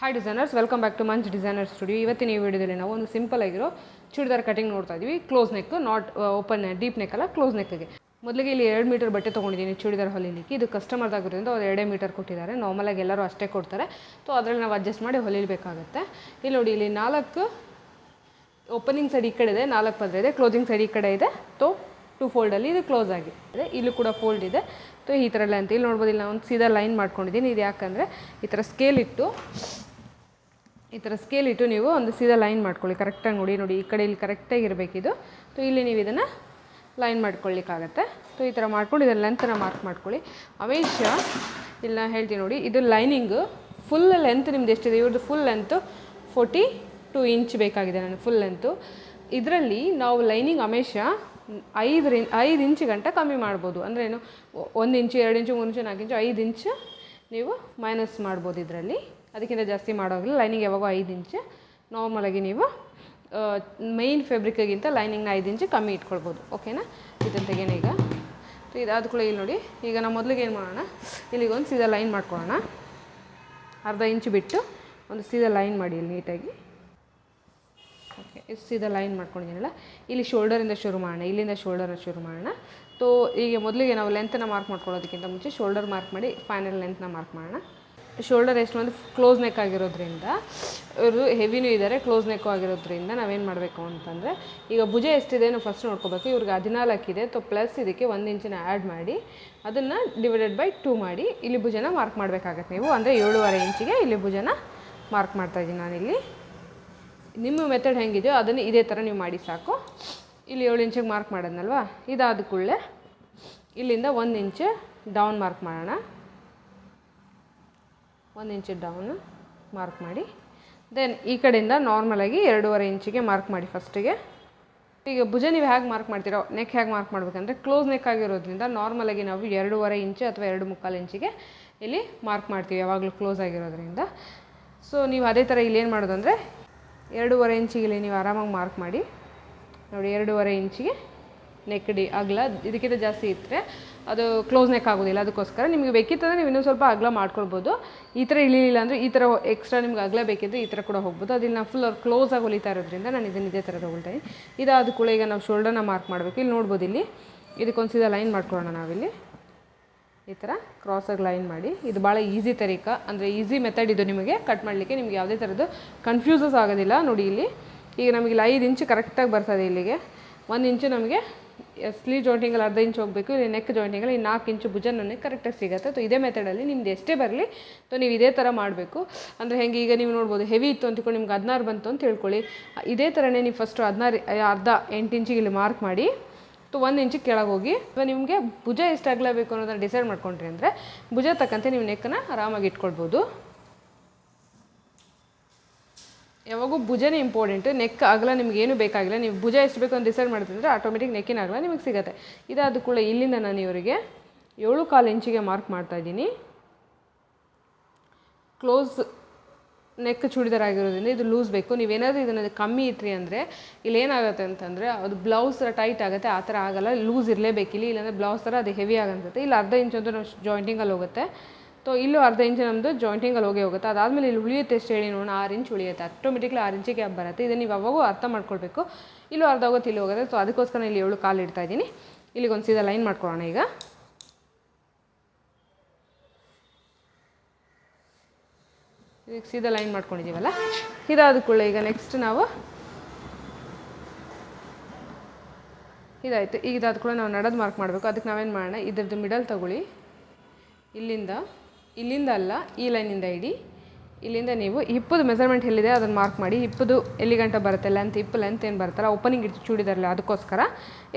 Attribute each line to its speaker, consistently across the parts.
Speaker 1: Hi designers welcome back to Munch designer studio ಇವತ್ತಿನ ಈ ವಿಡಿಯೋದಲ್ಲಿ ನಾವು ಒಂದು ಸಿಂಪಲ್ ಆಗಿರೋ ಚೂಡಿದಾರ್ ಕಟಿಂಗ್ ನೋಡ್ತಾ ಇದ್ದೀವಿ close neck not open deep neck ಅಲ್ಲ ಕ್ಲೋಸ್ ನೆಕ್ಗೆ ಮೊದಲಿಗೆ ಇಲ್ಲಿ ಎರಡು ಮೀಟರ್ ಬಟ್ಟೆ ತೊಗೊಂಡಿದ್ದೀನಿ ಚೂಡಿದಾರ್ ಹೊಲಿಲಿಕ್ಕೆ. ಇದು ಕಸ್ಟಮರ್ದಾಗಿರೋದ್ರಿಂದ ಅವ್ರು ಎರಡೇ ಮೀಟರ್ ಕೊಟ್ಟಿದ್ದಾರೆ. ನಾರ್ಮಲಾಗಿ ಎಲ್ಲರೂ ಅಷ್ಟೇ ಕೊಡ್ತಾರೆ. ಸೊ ಅದರಲ್ಲಿ ನಾವು ಅಡ್ಜಸ್ಟ್ ಮಾಡಿ ಹೊಲಿಬೇಕಾಗುತ್ತೆ ಇಲ್ಲಿ ನೋಡಿ, ಇಲ್ಲಿ ನಾಲ್ಕು ಓಪನಿಂಗ್ ಸೈಡ್ ಈ ಕಡೆ ಇದೆ, ನಾಲ್ಕು ಪದರ ಇದೆ. ಕ್ಲೋಸಿಂಗ್ ಸೈಡ್ ಈ ಕಡೆ ಇದೆ. ತೋ ಟು ಫೋಲ್ಡಲ್ಲಿ ಇದು ಕ್ಲೋಸ್ ಆಗಿದೆ ಇಲ್ಲೂ ಕೂಡ ಫೋಲ್ಡ್ ಇದೆ. ಸೊ ಈ ಥರ ಅಂತ ಇಲ್ಲಿ ನೋಡ್ಬೋದು, ಇಲ್ಲಿ ನಾನು ಒಂದು ಸೀದಾ ಲೈನ್ ಮಾಡ್ಕೊಂಡಿದ್ದೀನಿ. ಇದು ಯಾಕಂದರೆ ಈ ಥರ ಸ್ಕೇಲ್ ಇಟ್ಟು ಈ ಥರ ಸ್ಕೇಲ್ ಇಟ್ಟು ನೀವು ಒಂದು ಸೀದಾ ಲೈನ್ ಮಾಡ್ಕೊಳ್ಳಿ. ಕರೆಕ್ಟಾಗಿ ನೋಡಿ ನೋಡಿ, ಈ ಕಡೆ ಇಲ್ಲಿ ಕರೆಕ್ಟಾಗಿ ಇರಬೇಕಿದು. ಸೊ ಇಲ್ಲಿ ನೀವು ಇದನ್ನು ಲೈನ್ ಮಾಡ್ಕೊಳ್ಳಿಕ್ಕಾಗತ್ತೆ. ಸೊ ಈ ಥರ ಮಾಡ್ಕೊಂಡು ಇದನ್ನು ಲೆಂತನ್ನು ಮಾರ್ಕ್ ಮಾಡ್ಕೊಳ್ಳಿ. ಅವೇಶ ಇಲ್ಲ ಹೇಳ್ತೀನಿ ನೋಡಿ, ಇದು ಲೈನಿಂಗು ಫುಲ್ ಲೆಂತ್ ನಿಮ್ದು ಎಷ್ಟಿದೆ? ಇವ್ರದ್ದು full length forty two inch ಬೇಕಾಗಿದೆ ನನಗೆ ಫುಲ್ ಲೆಂತು ಇದರಲ್ಲಿ ನಾವು ಲೈನಿಂಗ್ ಹಮೇಶ ಐದರಿಂದ ಐದು ಇಂಚ್ ಗಂಟ ಕಮ್ಮಿ ಮಾಡ್ಬೋದು. ಅಂದರೆ ಏನು, ಒಂದು ಇಂಚು ಎರಡು ಇಂಚು ಮೂರು ಇಂಚು ನಾಲ್ಕು ಇಂಚು ಐದು ಇಂಚು ನೀವು ಮೈನಸ್ ಮಾಡ್ಬೋದು ಇದರಲ್ಲಿ. ಅದಕ್ಕಿಂತ ಜಾಸ್ತಿ ಮಾಡೋಗಿಲ್ಲ ಲೈನಿಂಗ್ ಯಾವಾಗೋ ಐದು ಇಂಚ್ ನಾರ್ಮಲಾಗಿ ನೀವು ಮೈನ್ ಫೆಬ್ರಿಕ್ಗಿಂತ ಲೈನಿಂಗ್ನ ಐದು ಇಂಚು ಕಮ್ಮಿ ಇಟ್ಕೊಳ್ಬೋದು. ಓಕೆನಾ ಇದನ್ನು ತೆಗೆಯೋಣ ಈಗ. ಸೊ ಅದು ಕೂಡ ಇಲ್ಲಿ ನೋಡಿ. ಈಗ ನಾವು ಮೊದಲಿಗೆ ಏನು ಮಾಡೋಣ? ಇಲ್ಲಿಗೆ ಒಂದು ಸೀದಾ ಲೈನ್ ಮಾಡ್ಕೊಳ್ಳೋಣ. ಅರ್ಧ ಇಂಚು ಬಿಟ್ಟು ಒಂದು ಸೀದಾ ಲೈನ್ ಮಾಡಿ ಇಲ್ಲಿ ನೀಟಾಗಿ. ಓಕೆ ಇದು ಸೀದಾ ಲೈನ್ ಮಾಡ್ಕೊಂಡಿದ್ದೀನಲ್ಲ? ಇಲ್ಲಿ ಶೋಲ್ಡರಿಂದ ಶುರು ಮಾಡೋಣ. ಇಲ್ಲಿಂದ ಶೋಲ್ಡರ್ನ ಶುರು ಮಾಡೋಣ. ತೋ ಈಗ ಮೊದಲಿಗೆ ನಾವು ಲೆಂತನ್ನು ಮಾರ್ಕ್ ಮಾಡ್ಕೊಳ್ಳೋದಕ್ಕಿಂತ ಮುಂಚೆ ಶೋಲ್ಡರ್ ಮಾರ್ಕ್ ಮಾಡಿ ಫೈನಲ್ ಲೆಂತ್ನ ಮಾರ್ಕ್ ಮಾಡೋಣ. ಶೋಲ್ಡರ್ ಎಷ್ಟು ಅಂದರೆ ಕ್ಲೋಸ್ ನೆಕ್ ಆಗಿರೋದ್ರಿಂದ ಇವರು ಹೆವಿನೂ ಇದ್ದಾರೆ ಕ್ಲೋಸ್ ನೆಕ್ಕು ಆಗಿರೋದ್ರಿಂದ ನಾವೇನು ಮಾಡಬೇಕು ಅಂತಂದರೆ, ಈಗ ಭುಜ ಎಷ್ಟಿದೆ ನಾವು ಫಸ್ಟ್ ನೋಡ್ಕೋಬೇಕು. ಇವ್ರಿಗೆ ಹದಿನಾಲ್ಕಿದೆ ತೊ ಪ್ಲಸ್ ಇದಕ್ಕೆ ಒಂದು ಇಂಚಿನ ಆ್ಯಡ್ ಮಾಡಿ, ಅದನ್ನು ಡಿವೈಡೆಡ್ ಬೈ ಟೂ ಮಾಡಿ ಇಲ್ಲಿ ಭುಜನ ಮಾರ್ಕ್ ಮಾಡಬೇಕಾಗತ್ತೆ ನೀವು. ಅಂದರೆ ಏಳುವರೆ ಇಂಚಿಗೆ ಇಲ್ಲಿ ಭುಜನ ಮಾರ್ಕ್ ಮಾಡ್ತಾಯಿದ್ದೀನಿ ನಾನಿಲ್ಲಿ. ನಿಮ್ಮ ಮೆಥಡ್ ಹೆಂಗಿದೆಯೋ ಅದನ್ನು ಇದೇ ಥರ ನೀವು ಮಾಡಿ ಸಾಕು. ಇಲ್ಲಿ ಏಳು ಇಂಚಿಗೆ ಮಾರ್ಕ್ ಮಾಡೋದ್ನಲ್ವಾ? ಇದಾದ ಕೂಡಲೇ ಇಲ್ಲಿಂದ ಒಂದು ಇಂಚು ಡೌನ್ ಮಾರ್ಕ್ ಮಾಡೋಣ. ಒಂದು ಇಂಚು ಡೌನ್ ಮಾರ್ಕ್ ಮಾಡಿ. ದೆನ್ ಈ ಕಡೆಯಿಂದ ನಾರ್ಮಲಾಗಿ ಎರಡೂವರೆ ಇಂಚಿಗೆ ಮಾರ್ಕ್ ಮಾಡಿ ಫಸ್ಟಿಗೆ ಈಗ ಭುಜ ನೀವು ಹೇಗೆ ಮಾರ್ಕ್ ಮಾಡ್ತೀರೋ ನೆಕ್ ಹೇಗೆ ಮಾರ್ಕ್ ಮಾಡಬೇಕಂದ್ರೆ ಕ್ಲೋಸ್ ನೆಕ್ ಆಗಿರೋದ್ರಿಂದ ನಾರ್ಮಲಾಗಿ ನಾವು ಎರಡೂವರೆ ಇಂಚು ಅಥವಾ ಎರಡು ಮುಕ್ಕಾಲು ಇಂಚಿಗೆ ಇಲ್ಲಿ ಮಾರ್ಕ್ ಮಾಡ್ತೀವಿ, ಯಾವಾಗಲೂ ಕ್ಲೋಸ್ ಆಗಿರೋದ್ರಿಂದ. ಸೊ ನೀವು ಅದೇ ಥರ ಇಲ್ಲೇನು ಮಾಡೋದಂದರೆ, ಎರಡೂವರೆ ಇಂಚಿಗೆ ಇಲ್ಲಿ ನೀವು ಆರಾಮಾಗಿ ಮಾರ್ಕ್ ಮಾಡಿ. ನೋಡಿ, ಎರಡೂವರೆ ಇಂಚಿಗೆ ನೆಕ್ ಅಗ್ಲ ಇದಕ್ಕಿಂತ ಜಾಸ್ತಿ ಇದ್ದರೆ ಅದು ಕ್ಲೋಸ್ ನೆಕ್ ಆಗೋದಿಲ್ಲ, ಅದಕ್ಕೋಸ್ಕರ ನಿಮಗೆ ಬೇಕಿತ್ತಂದರೆ ನೀವು ಇನ್ನೂ ಸ್ವಲ್ಪ ಅಗಲ ಮಾಡ್ಕೊಳ್ಬೋದು. ಈ ಥರ ಇಳಿಲಿಲ್ಲ ಅಂದರೆ ಈ ಥರ ಎಕ್ಸ್ಟ್ರಾ ನಿಮ್ಗೆ ಅಗಲ ಬೇಕಿದ್ದರೆ ಈ ಥರ ಕೂಡ ಹೋಗ್ಬೋದು. ಅದಿಲ್ಲ ನಾವು ಫುಲ್ ಕ್ಲೋಸಾಗಿ ಹೊಲಿತಾ ಇರೋದ್ರಿಂದ ನಾನು ಇದನ್ನು ಇದೇ ಥರ ತೊಗೊಳ್ತಾ ಇದ್ದೀನಿ ಇದಾದ ಕೂಡ ಈಗ ನಾವು ಶೋಲ್ಡರ್ನ ಮಾರ್ಕ್ ಮಾಡಬೇಕು. ಇಲ್ಲಿ ನೋಡ್ಬೋದು ಇಲ್ಲಿ. ಇದಕ್ಕೊಂದು ಸೀದಾ ಲೈನ್ ಮಾಡ್ಕೊಳ್ಳೋಣ ನಾವಿಲ್ಲಿ. ಈ ಥರ ಕ್ರಾಸಾಗಿ ಲೈನ್ ಮಾಡಿ. ಇದು ಭಾಳ ಈಸಿ ತರೀಕ. ಅಂದರೆ ಈಸಿ ಮೆಥಡ್ ಇದು ನಿಮಗೆ. ಕಟ್ ಮಾಡಲಿಕ್ಕೆ ನಿಮ್ಗೆ ಯಾವುದೇ ಥರದ್ದು ಕನ್ಫ್ಯೂಸಸ್ ಆಗೋದಿಲ್ಲ. ನೋಡಿ ಇಲ್ಲಿ. ಈಗ ನಮಗೆ ಇಲ್ಲಿ ಐದು ಇಂಚು ಕರೆಕ್ಟಾಗಿ ಬರ್ತದೆ ಇಲ್ಲಿಗೆ. ಒಂದು ಇಂಚು ನಮಗೆ ಸ್ಲೀವ್ ಜಾಯಿಂಟಿಂಗಲ್ಲಿ ಅರ್ಧ ಇಂಚು ಹೋಗಬೇಕು, ಇಲ್ಲಿ ನೆಕ್ ಜಾಯಿಂಟಿಂಗಲ್ಲಿ ಈ ನಾಲ್ಕು ಇಂಚು ಭುಜ ಕರೆಕ್ಟಾಗಿ ಸಿಗುತ್ತೆ. ಸೊ ಇದೇ ಮೆಥಡಲ್ಲಿ ನಿಮ್ದು ಎಷ್ಟೇ ಬರಲಿ ಸೊ ನೀವು ಇದೇ ಥರ ಮಾಡಬೇಕು. ಅಂದರೆ ಹೆಂಗೆ, ಈಗ ನೀವು ನೋಡ್ಬೋದು ಹೆವಿ ಇತ್ತು ಅಂದ್ಕೊಂಡು ನಿಮ್ಗೆ ಹದಿನಾರು ಬಂತು ಅಂತ ತಿಳ್ಕೊಳ್ಳಿ. ಇದೇ ಥರನೇ ನೀವು ಫಸ್ಟು ಹದಿನಾರು ಅರ್ಧ ಎಂಟು ಇಂಚಿಗೆ ಇಲ್ಲಿ ಮಾರ್ಕ್ ಮಾಡಿ ಸೊ ಒಂದು ಇಂಚಿಗೆ ಕೆಳಗೆ ಹೋಗಿ ಇವಾಗ ನಿಮಗೆ ಭುಜ ಎಷ್ಟಾಗಲೇಬೇಕು ಅನ್ನೋದನ್ನ ಡಿಸೈಡ್ ಮಾಡ್ಕೊಂಡ್ರಿ ಅಂದರೆ, ಭುಜ ತಕ್ಕಂತೆ ನೀವು ನೆಕ್ಕನ್ನು ಆರಾಮಾಗಿ ಇಟ್ಕೊಳ್ಬೋದು. ಯಾವಾಗೂ ಭುಜನೇ ಇಂಪಾರ್ಟೆಂಟ್ ನೆಕ್ ಆಗಲ್ಲ, ನಿಮ್ಗೆ ಏನು ಬೇಕಾಗಿಲ್ಲ. ನೀವು ಭುಜ ಎಷ್ಟು ಬೇಕು ಅಂತ ಡಿಸೈಡ್ ಮಾಡ್ತಿದ್ರೆ ಆಟೋಮೆಟಿಕ್ ನೆಕ್ಕಿನ ಆಗಲ್ಲ, ನಿಮಗೆ ಸಿಗುತ್ತೆ. ಇದಾದ ಕೂಡ ಇಲ್ಲಿಂದ ನಾನು ಇವರಿಗೆ ಏಳು ಕಾಲು ಇಂಚಿಗೆ ಮಾರ್ಕ್ ಮಾಡ್ತಾ ಇದ್ದೀನಿ. ಕ್ಲೋಸ್ ನೆಕ್ ಚೂಡಿದಾರ ಆಗಿರೋದ್ರಿಂದ ಇದು ಲೂಸ್ ಬೇಕು. ನೀವೇನಾದರೂ ಇದನ್ನು ಕಮ್ಮಿ ಇಟ್ರಿ ಅಂದರೆ ಇಲ್ಲಿ ಏನಾಗುತ್ತೆ ಅಂತಂದರೆ ಅದು ಬ್ಲೌಸ್ ಥರ ಟೈಟ್ ಆಗುತ್ತೆ, ಆ ಥರ ಆಗಲ್ಲ. ಲೂಸ್ ಇರಲೇಬೇಕು ಇಲ್ಲಿ ಇಲ್ಲಾಂದರೆ ಬ್ಲೌಸ್ ಥರ ಅದು ಹೆವಿ ಆಗನ್ಸುತ್ತೆ ಇಲ್ಲಿ, ಅರ್ಧ ಇಂಚ್ ಅಂತೂ ನಾವು ಜಾಯಿಂಟಿಂಗಲ್ಲಿ ಹೋಗುತ್ತೆ. ಸೊ ಇಲ್ಲೂ ಅರ್ಧ ಇಂಚು ನಮ್ಮದು ಜಾಯಿಂಟಿಂಗಲ್ಲಿ ಹೋಗೇ ಹೋಗುತ್ತೆ. ಅದಾದಮೇಲೆ ಇಲ್ಲಿ ಉಳಿಯುತ್ತೆ ಎಷ್ಟು ಹೇಳಿ ನೋಡೋಣ. ಆರು ಇಂಚ್ ಉಳಿಯುತ್ತೆ. ಆಟೋಮೆಟಿಕ್ಲಿ ಆರು ಇಂಚಿಗೆ ಗ್ಯಾಪ್ ಬರುತ್ತೆ. ಇದನ್ನು ನೀವು ಅವಾಗೂ ಅರ್ಥ ಮಾಡ್ಕೊಳ್ಬೇಕು. ಇಲ್ಲೂ ಅರ್ಧ ಹೋಗುತ್ತೆ ಇಲ್ಲಿ ಹೋಗುತ್ತೆ. ಸೊ ಅದಕ್ಕೋಸ್ಕರ ಇಲ್ಲಿ ಏಳು ಕಾಲು ಇಡ್ತಾ ಇದ್ದೀನಿ. ಇಲ್ಲಿಗೆ ಒಂದು ಸೀದಾ ಲೈನ್ ಮಾಡ್ಕೊಳ್ಳೋಣ ಈಗ. ಇದಕ್ಕೆ ಸೀದಾ ಲೈನ್ ಮಾಡ್ಕೊಂಡಿದ್ದೀವಲ್ಲ ಇದಾದ ಕೂಡ ಈಗ ನೆಕ್ಸ್ಟ್ ನಾವು. ಇದಾಯಿತು. ಈಗ ಇದಾದ ಕೂಡ ನಾವು ನಡೋದು ಮಾರ್ಕ್ ಮಾಡಬೇಕು. ಅದಕ್ಕೆ ನಾವೇನು ಮಾಡೋಣ? ಇದ್ರದ್ದು ಮಿಡಲ್ ತಗೊಳ್ಳಿ. ಇಲ್ಲಿಂದ ಇಲ್ಲಿಂದ ಅಲ್ಲ, ಈ ಲೈನಿಂದ ಇಡಿ. ಇಲ್ಲಿಂದ ನೀವು ಹಿಪ್ಪದು ಮೆಸರ್ಮೆಂಟ್ ಎಲ್ಲಿದೆ ಅದನ್ನು ಮಾರ್ಕ್ ಮಾಡಿ ಹಿಪ್ಪದು ಎಲ್ಲಿ ಗಂಟ ಬರುತ್ತೆ ಲೆಂತ್ ಹಿಪ್ಪು ಲೆಂತ್ ಏನು ಬರುತ್ತಲ್ಲ ಓಪನಿಂಗ್ ಇಡ್ತು ಚೂಡಿದಾರಲ್ಲ, ಅದಕ್ಕೋಸ್ಕರ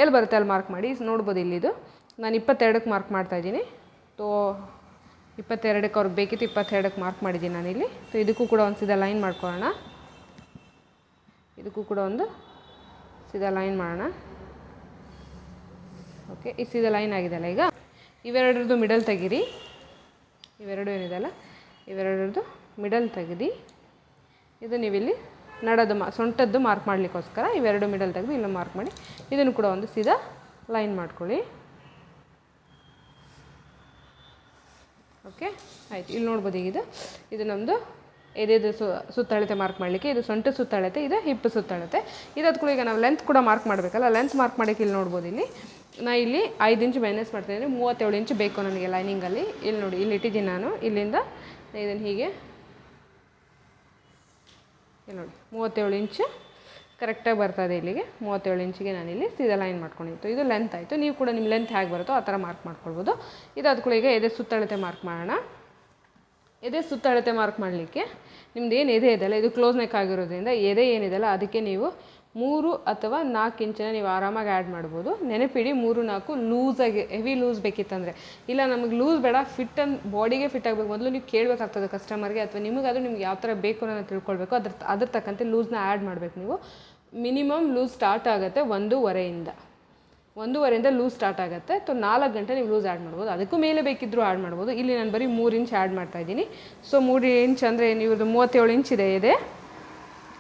Speaker 1: ಎಲ್ಲಿ ಬರುತ್ತೆ ಅಲ್ಲಿ ಮಾರ್ಕ್ ಮಾಡಿ ನೋಡ್ಬೋದು ಇಲ್ಲಿದು. ನಾನು ಇಪ್ಪತ್ತೆರಡಕ್ಕೆ ಮಾರ್ಕ್ ಮಾಡ್ತಾಯಿದ್ದೀನಿ ತೋ, ಇಪ್ಪತ್ತೆರಡಕ್ಕೆ ಅವ್ರಿಗೆ ಬೇಕಿತ್ತು ಇಪ್ಪತ್ತೆರಡಕ್ಕೆ ಮಾರ್ಕ್ ಮಾಡಿದ್ದೀನಿ ಇಲ್ಲಿ. ಸೊ ಇದಕ್ಕೂ ಕೂಡ ಒಂದು ಸೀದಾ ಲೈನ್ ಮಾಡ್ಕೊಳ್ಳೋಣ. ಇದಕ್ಕೂ ಕೂಡ ಒಂದು ಸೀದಾ ಲೈನ್ ಮಾಡೋಣ. ಓಕೆ ಈ ಸೀದಾ ಲೈನ್ ಆಗಿದೆಯಲ್ಲ ಈಗ. ಇವೆರಡರದ್ದು ಮಿಡಲ್ ತೆಗೀರಿ. ಇವೆರಡು ಏನಿದೆಯಲ್ಲ ಇವೆರಡರದ್ದು ಮಿಡಲ್ ತೆಗೆದು, ಇದು ನೀವಿಲ್ಲಿ ನಡೋದು ಮಾ, ಸೊಂಟದ್ದು ಮಾರ್ಕ್ ಮಾಡಲಿಕ್ಕೋಸ್ಕರ ಇವೆರಡು ಮಿಡಲ್ ತೆಗೆದು ಇಲ್ಲೂ ಮಾರ್ಕ್ ಮಾಡಿ, ಇದನ್ನು ಕೂಡ ಒಂದು ಸೀದಾ ಲೈನ್ ಮಾಡ್ಕೊಳ್ಳಿ. ಓಕೆ ಆಯ್ತು. ಇಲ್ಲಿ ನೋಡ್ಬೋದು ಈಗ ಇದು ಇದು ನಮ್ಮದು ಎದೆದು ಸು, ಸುತ್ತಳತೆ ಮಾರ್ಕ್ ಮಾಡಲಿಕ್ಕೆ, ಇದು ಸೊಂಟ ಸುತ್ತಳತೆ, ಇದು ಹಿಪ್ಪು ಸುತ್ತಳತೆ. ಇದಾದ ಕೂಡ ಈಗ ನಾವು ಲೆಂತ್ ಕೂಡ ಮಾರ್ಕ್ ಮಾಡಬೇಕಲ್ಲ? ಲೆಂತ್ ಮಾರ್ಕ್ ಮಾಡೋಕ್ಕೆ ಇಲ್ಲಿ ನೋಡ್ಬೋದು ಇಲ್ಲಿ. ನಾ ಇಲ್ಲಿ ಐದು ಇಂಚ್ ಮೈನಸ್ ಅಂದರೆ ಮೂವತ್ತೇಳು ಇಂಚ್ ಬೇಕು ನನಗೆ ಲೈನಿಂಗಲ್ಲಿ ಇಲ್ಲಿ ನೋಡಿ, ಇಲ್ಲಿ ಇಟ್ಟಿದ್ದೀನಿ ನಾನು. ಇಲ್ಲಿಂದ ಇದನ್ನು ಹೀಗೆ ಇಲ್ಲಿ ನೋಡಿ, ಮೂವತ್ತೇಳು ಇಂಚ್ ಕರೆಕ್ಟಾಗಿ ಬರ್ತದೆ ಇಲ್ಲಿಗೆ. ಮೂವತ್ತೇಳು ಇಂಚಿಗೆ ಇಲ್ಲಿ ಸೀದಾ ಲೈನ್ ಮಾಡ್ಕೊಂಡಿತ್ತು ಇದು ಲೆಂತ್ ಆಯಿತು. ನೀವು ಕೂಡ ನಿಮ್ಮ ಲೆಂತ್ ಹೇಗೆ ಬರುತ್ತೋ ಆ ಥರ ಮಾರ್ಕ್ ಮಾಡ್ಕೊಳ್ಬೋದು. ಇದಾದ ಕೂಡ ಈಗ ಎದೆ ಸುತ್ತಳತೆ ಮಾರ್ಕ್ ಮಾಡೋಣ. ಎದೆ ಸುತ್ತಳತೆ ಮಾರ್ಕ್ ಮಾಡಲಿಕ್ಕೆ ನಿಮ್ದು ಏನು ಎದೆ ಇದೆಯಲ್ಲ, ಇದು ಕ್ಲೋಸ್ ನೆಕ್ ಆಗಿರೋದ್ರಿಂದ ಎದೆ ಏನಿದೆಯಲ್ಲ, ಅದಕ್ಕೆ ನೀವು ಮೂರು ಅಥವಾ ನಾಲ್ಕು ಇಂಚನ್ನ ನೀವು ಆರಾಮಾಗಿ ಆ್ಯಡ್ ಮಾಡ್ಬೋದು. ನೆನಪಿಡಿ ಮೂರು, ನಾಲ್ಕು ಲೂಸಾಗಿ ಹೆವಿ ಲೂಸ್ ಬೇಕಿತ್ತಂದರೆ. ಇಲ್ಲ, ನಮಗೆ ಲೂಸ್ ಬೇಡ ಫಿಟ್ ಅನ್ ಬಾಡಿಗೆ ಫಿಟ್ ಆಗಬೇಕು. ಮೊದಲು ನೀವು ಕೇಳಬೇಕಾಗ್ತದೆ ಕಸ್ಟಮರ್ಗೆ ಅಥವಾ ನಿಮಗಾದರೂ ನಿಮ್ಗೆ ಯಾವ ಥರ ಬೇಕು ಅನ್ನೋದನ್ನ ತಿಳ್ಕೊಳ್ಬೇಕು. ಅದ್ರ ಅದ್ರ ತಕ್ಕಂತೆ ಲೂಸ್ನ ಆ್ಯಡ್ ಮಾಡಬೇಕು ನೀವು. ಮಿನಿಮಮ್ ಲೂಸ್ ಸ್ಟಾರ್ಟ್ ಆಗುತ್ತೆ ಒಂದೂವರೆಯಿಂದ. ಒಂದೂವರೆಯಿಂದ ಲೂಸ್ ಸ್ಟಾರ್ಟ್ ಆಗುತ್ತೆ. ಸೊ ನಾಲ್ಕು ಗಂಟೆ ನೀವು ಲೂಸ್ ಆ್ಯಡ್ ಮಾಡ್ಬೋದು. ಅದಕ್ಕೂ ಮೇಲೆ ಬೇಕಿದ್ದರೂ ಆ್ಯಡ್ ಮಾಡ್ಬೋದು. ಇಲ್ಲಿ ನಾನು ಬರೀ ಮೂರು ಇಂಚ್ ಆ್ಯಡ್ ಮಾಡ್ತಾ ಇದ್ದೀನಿ. ಸೊ ಮೂರು ಇಂಚ್ ಅಂದರೆ ಏನು ಇವ್ರದ್ದು ಮೂವತ್ತೇಳು ಇಂಚ್ ಇದೆ ಇದೆ.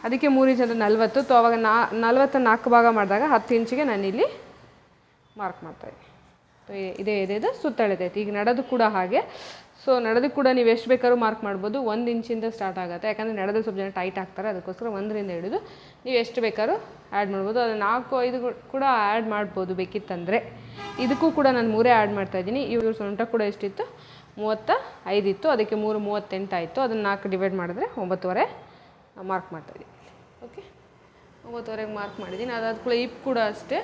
Speaker 1: ಅದಕ್ಕೆ ಮೂರು ಇಂಚ್ ಅಂದರೆ ನಲ್ವತ್ತು. ತೊ ಅವಾಗ ನಾ ನಲ್ವತ್ತು ನಾಲ್ಕು ಭಾಗ ಮಾಡಿದಾಗ ಹತ್ತು ಇಂಚಿಗೆ ನಾನಿಲ್ಲಿ ಮಾರ್ಕ್ ಮಾಡ್ತಾಯಿದ್ದೀನಿ ಸೊ ಇದೇ, ಇದು ಸುತ್ತಳೆದೈತೆ ಈಗ ನಡೆದು ಕೂಡ ಹಾಗೆ. ಸೊ ನಡೆದು ಕೂಡ ನೀವು ಎಷ್ಟು ಬೇಕಾದ್ರೂ ಮಾರ್ಕ್ ಮಾಡ್ಬೋದು. ಒಂದು ಇಂಚಿಂದ ಸ್ಟಾರ್ಟ್ ಆಗುತ್ತೆ. ಯಾಕಂದರೆ ನಡೆದು ಸ್ವಲ್ಪ ಜನ ಟೈಟ್ ಆಗ್ತಾರೆ. ಅದಕ್ಕೋಸ್ಕರ ಒಂದರಿಂದ ಹಿಡಿದು ನೀವು ಎಷ್ಟು ಬೇಕಾದ್ರೂ ಆ್ಯಡ್ ಮಾಡ್ಬೋದು. ಅದು ನಾಲ್ಕು, ಐದು ಕೂಡ ಆ್ಯಡ್ ಮಾಡ್ಬೋದು ಬೇಕಿತ್ತಂದರೆ. ಇದಕ್ಕೂ ಕೂಡ ನಾನು ಮೂರೇ ಆ್ಯಡ್ ಮಾಡ್ತಾಯಿದ್ದೀನಿ ಇವ್ರ ಸೊಂಟ ಕೂಡ ಎಷ್ಟಿತ್ತು? ಮೂವತ್ತ ಐದಿತ್ತು. ಅದಕ್ಕೆ ಮೂರು ಮೂವತ್ತೆಂಟಾಯಿತು ಅದನ್ನು ನಾಲ್ಕು ಡಿವೈಡ್ ಮಾಡಿದ್ರೆ ಒಂಬತ್ತುವರೆ. ಮಾರ್ಕ್ ಮಾಡ್ತಾಯಿದ್ದೀನಿ ಓಕೆ ಒಂಬತ್ತುವರೆಗೆ ಮಾರ್ಕ್ ಮಾಡಿದ್ದೀನಿ. ಅದಾದ ಕೂಡ ಇಪ್ ಕೂಡ ಅಷ್ಟೇ.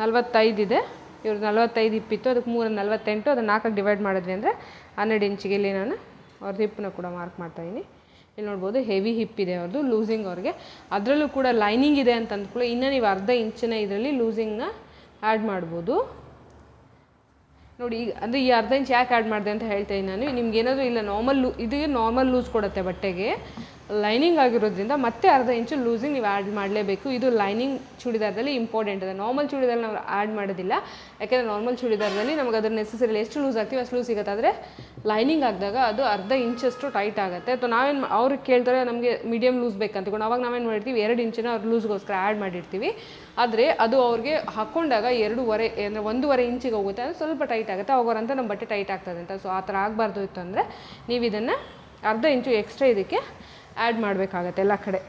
Speaker 1: ನಲ್ವತ್ತೈದಿದೆ ಇವ್ರು ನಲ್ವತ್ತೈದು ಇಪ್ಪಿತ್ತು ಅದಕ್ಕೆ ಮೂರು ನಲ್ವತ್ತೆಂಟು, ಅದನ್ನು ನಾಲ್ಕಕ್ಕೆ ಡಿವೈಡ್ ಮಾಡಿದ್ವಿ ಅಂದರೆ ಹನ್ನೆರಡು ಇಂಚಿಗೆ ಇಲ್ಲಿ ನಾನು ಅವ್ರದ್ದು ಹಿಪ್ಪನ್ನ ಕೂಡ ಮಾರ್ಕ್ ಮಾಡ್ತಾಯಿದ್ದೀನಿ ಇಲ್ಲಿ ನೋಡ್ಬೋದು ಹೆವಿ ಹಿಪ್ ಇದೆ ಅವ್ರದ್ದು ಲೂಸಿಂಗ್ ಅವ್ರಿಗೆ. ಅದರಲ್ಲೂ ಕೂಡ ಲೈನಿಂಗ್ ಇದೆ ಅಂತ ಅಂದ್ಕೊಳ್ಳಿ ಇನ್ನೂ ನೀವು ಅರ್ಧ ಇಂಚಿನ ಇದರಲ್ಲಿ ಲೂಸಿಂಗ್ನ ಆ್ಯಡ್ ಮಾಡ್ಬೋದು. ನೋಡಿ ಈಗ, ಅಂದರೆ ಈ ಅರ್ಧ ಇಂಚ್ ಯಾಕೆ ಆ್ಯಡ್ ಮಾಡಿದೆ ಅಂತ ಹೇಳ್ತಾ ಇದ್ದೀನಿ ನಾನು. ನಿಮ್ಗೆ ಏನಾದರೂ ಇಲ್ಲ ನಾರ್ಮಲ್ ಲೂ ಇದು ನಾರ್ಮಲ್ ಲೂಸ್ ಕೊಡುತ್ತೆ ಬಟ್ಟೆಗೆ. ಲೈನಿಂಗ್ ಆಗಿರೋದ್ರಿಂದ ಮತ್ತೆ ಅರ್ಧ ಇಂಚು ಲೂಸಿಂಗ್ ನೀವು ಆ್ಯಡ್ ಮಾಡಲೇಬೇಕು. ಇದು ಲೈನಿಂಗ್ ಚೂಡಿದಾರದಲ್ಲಿ ಇಂಪಾರ್ಟೆಂಟ್ ಇದೆ ನಾರ್ಮಲ್ ಚೂಡಿದಾರ ನಾವು ಆ್ಯಡ್ ಮಾಡೋದಿಲ್ಲ. ಯಾಕೆಂದರೆ ನಾರ್ಮಲ್ ಚೂಡಿದಾರದಲ್ಲಿ ನಮಗೆ ಅದ್ರ ನೆಸೆಸರಿ ಎಷ್ಟು ಲೂಸ್ ಆಗ್ತೀವಿ ಅಷ್ಟು ಲೂಸ್ ಸಿಗುತ್ತೆ. ಆದರೆ ಲೈನಿಂಗ್ ಆಗಿದಾಗ ಅದು ಅರ್ಧ ಇಂಚಷ್ಟು ಟೈಟ್ ಆಗುತ್ತೆ. ಅಥವಾ ನಾವೇನು ಅವ್ರಿಗೆ ಕೇಳ್ತಾರೆ ನಮಗೆ ಮೀಡಿಯಮ್ ಲೂಸ್ ಬೇಕಂತ. ತಗೊಂಡು ಅವಾಗ ನಾವೇನು ಮಾಡಿರ್ತೀವಿ, ಎರಡು ಇಂಚಿನ ಅವ್ರು ಲೂಸ್ಗೋಸ್ಕರ ಆ್ಯಡ್ ಮಾಡಿರ್ತೀವಿ. ಆದರೆ ಅದು ಅವ್ರಿಗೆ ಹಾಕ್ಕೊಂಡಾಗ ಎರಡೂವರೆ, ಅಂದರೆ ಒಂದೂವರೆ ಇಂಚಿಗೆ ಹೋಗುತ್ತೆ. ಅಂದರೆ ಸ್ವಲ್ಪ ಟೈಟ್ ಆಗುತ್ತೆ. ಅವಾಗರಂತ ನಮ್ಮ ಬಟ್ಟೆ ಟೈಟ್ ಆಗ್ತದೆ ಅಂತ ಸೊ ಆ ಥರ ಆಗಬಾರ್ದು ಇತ್ತು ಅಂದರೆ ನೀವು ಇದನ್ನು ಅರ್ಧ ಇಂಚು ಎಕ್ಸ್ಟ್ರಾ ಇದಕ್ಕೆ ಆ್ಯಡ್ ಮಾಡಬೇಕಾಗತ್ತೆ ಎಲ್ಲ ಕಡೆ.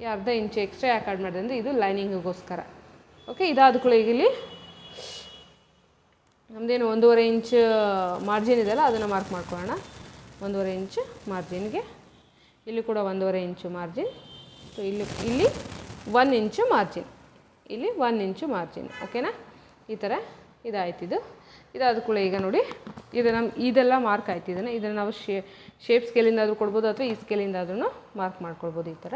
Speaker 1: ಈ ಅರ್ಧ ಇಂಚು ಎಕ್ಸ್ಟ್ರಾ ಯಾಕೆ ಆ್ಯಡ್ ಮಾಡಿದೆ ಅಂದರೆ ಇದು ಲೈನಿಂಗಿಗೋಸ್ಕರ ಓಕೆ ಇದಾದ ಕೂಡ ಈಗ ಇಲ್ಲಿ ನಮ್ಮದೇನು ಒಂದೂವರೆ ಇಂಚ್ ಮಾರ್ಜಿನ್ ಇದೆಯಲ್ಲ ಅದನ್ನು ಮಾರ್ಕ್ ಮಾಡ್ಕೊಳ್ಳೋಣ. ಒಂದೂವರೆ ಇಂಚು ಮಾರ್ಜಿನ್ಗೆ ಇಲ್ಲಿ ಕೂಡ ಒಂದೂವರೆ ಇಂಚು ಮಾರ್ಜಿನ್ ಸೊ ಇಲ್ಲಿ ಇಲ್ಲಿ ಒನ್ ಇಂಚು ಮಾರ್ಜಿನ್ ಇಲ್ಲಿ ಒನ್ ಇಂಚು ಮಾರ್ಜಿನ್ ಓಕೆನಾ ಈ ಥರ ಇದಾಯ್ತಿದು ಇದಾದ ಕೂಡ ಈಗ ನೋಡಿ ಇದು ನಮ್ಮ ಇದೆಲ್ಲ ಮಾರ್ಕ್ ಆಯ್ತು ಇದನ್ನು. ಇದನ್ನು ನಾವು ಶೇ ಶೇಪ್ ಸ್ಕೇಲಿಂದಾದರೂ ಕೊಡ್ಬೋದು ಅಥವಾ ಈ ಸ್ಕೇಲಿಂದಾದ್ರೂ ಮಾರ್ಕ್ ಮಾಡ್ಕೊಳ್ಬೋದು ಈ ಥರ.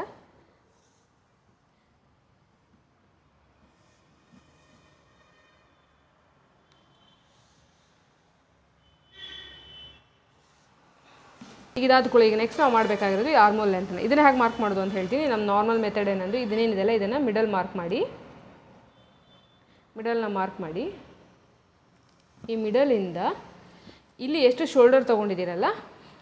Speaker 1: ಇದಾದ ಕೂಡ ಈಗ ನೆಕ್ಸ್ಟ್ ನಾವು ಮಾಡಬೇಕಾಗಿರೋದು ಆರ್ಮೋಲ್ ಲೆಂತ್ನ ಇದನ್ನ ಹೇಗೆ ಮಾರ್ಕ್ ಮಾಡೋದು ಅಂತ ಹೇಳ್ತೀನಿ. ನಮ್ಮ ನಾರ್ಮಲ್ ಮೆಥಡ್ ಏನಂದ್ರೆ ಇದನ್ನೇನಿದೆಲ್ಲ ಇದನ್ನು ಮಿಡಲ್ ಮಾರ್ಕ್ ಮಾಡಿ. ಮಿಡಲ್ನ ಮಾರ್ಕ್ ಮಾಡಿ. ಈ ಮಿಡಲಿಂದ ಇಲ್ಲಿ ಎಷ್ಟು ಶೋಲ್ಡರ್ ತೊಗೊಂಡಿದ್ದೀರಲ್ಲ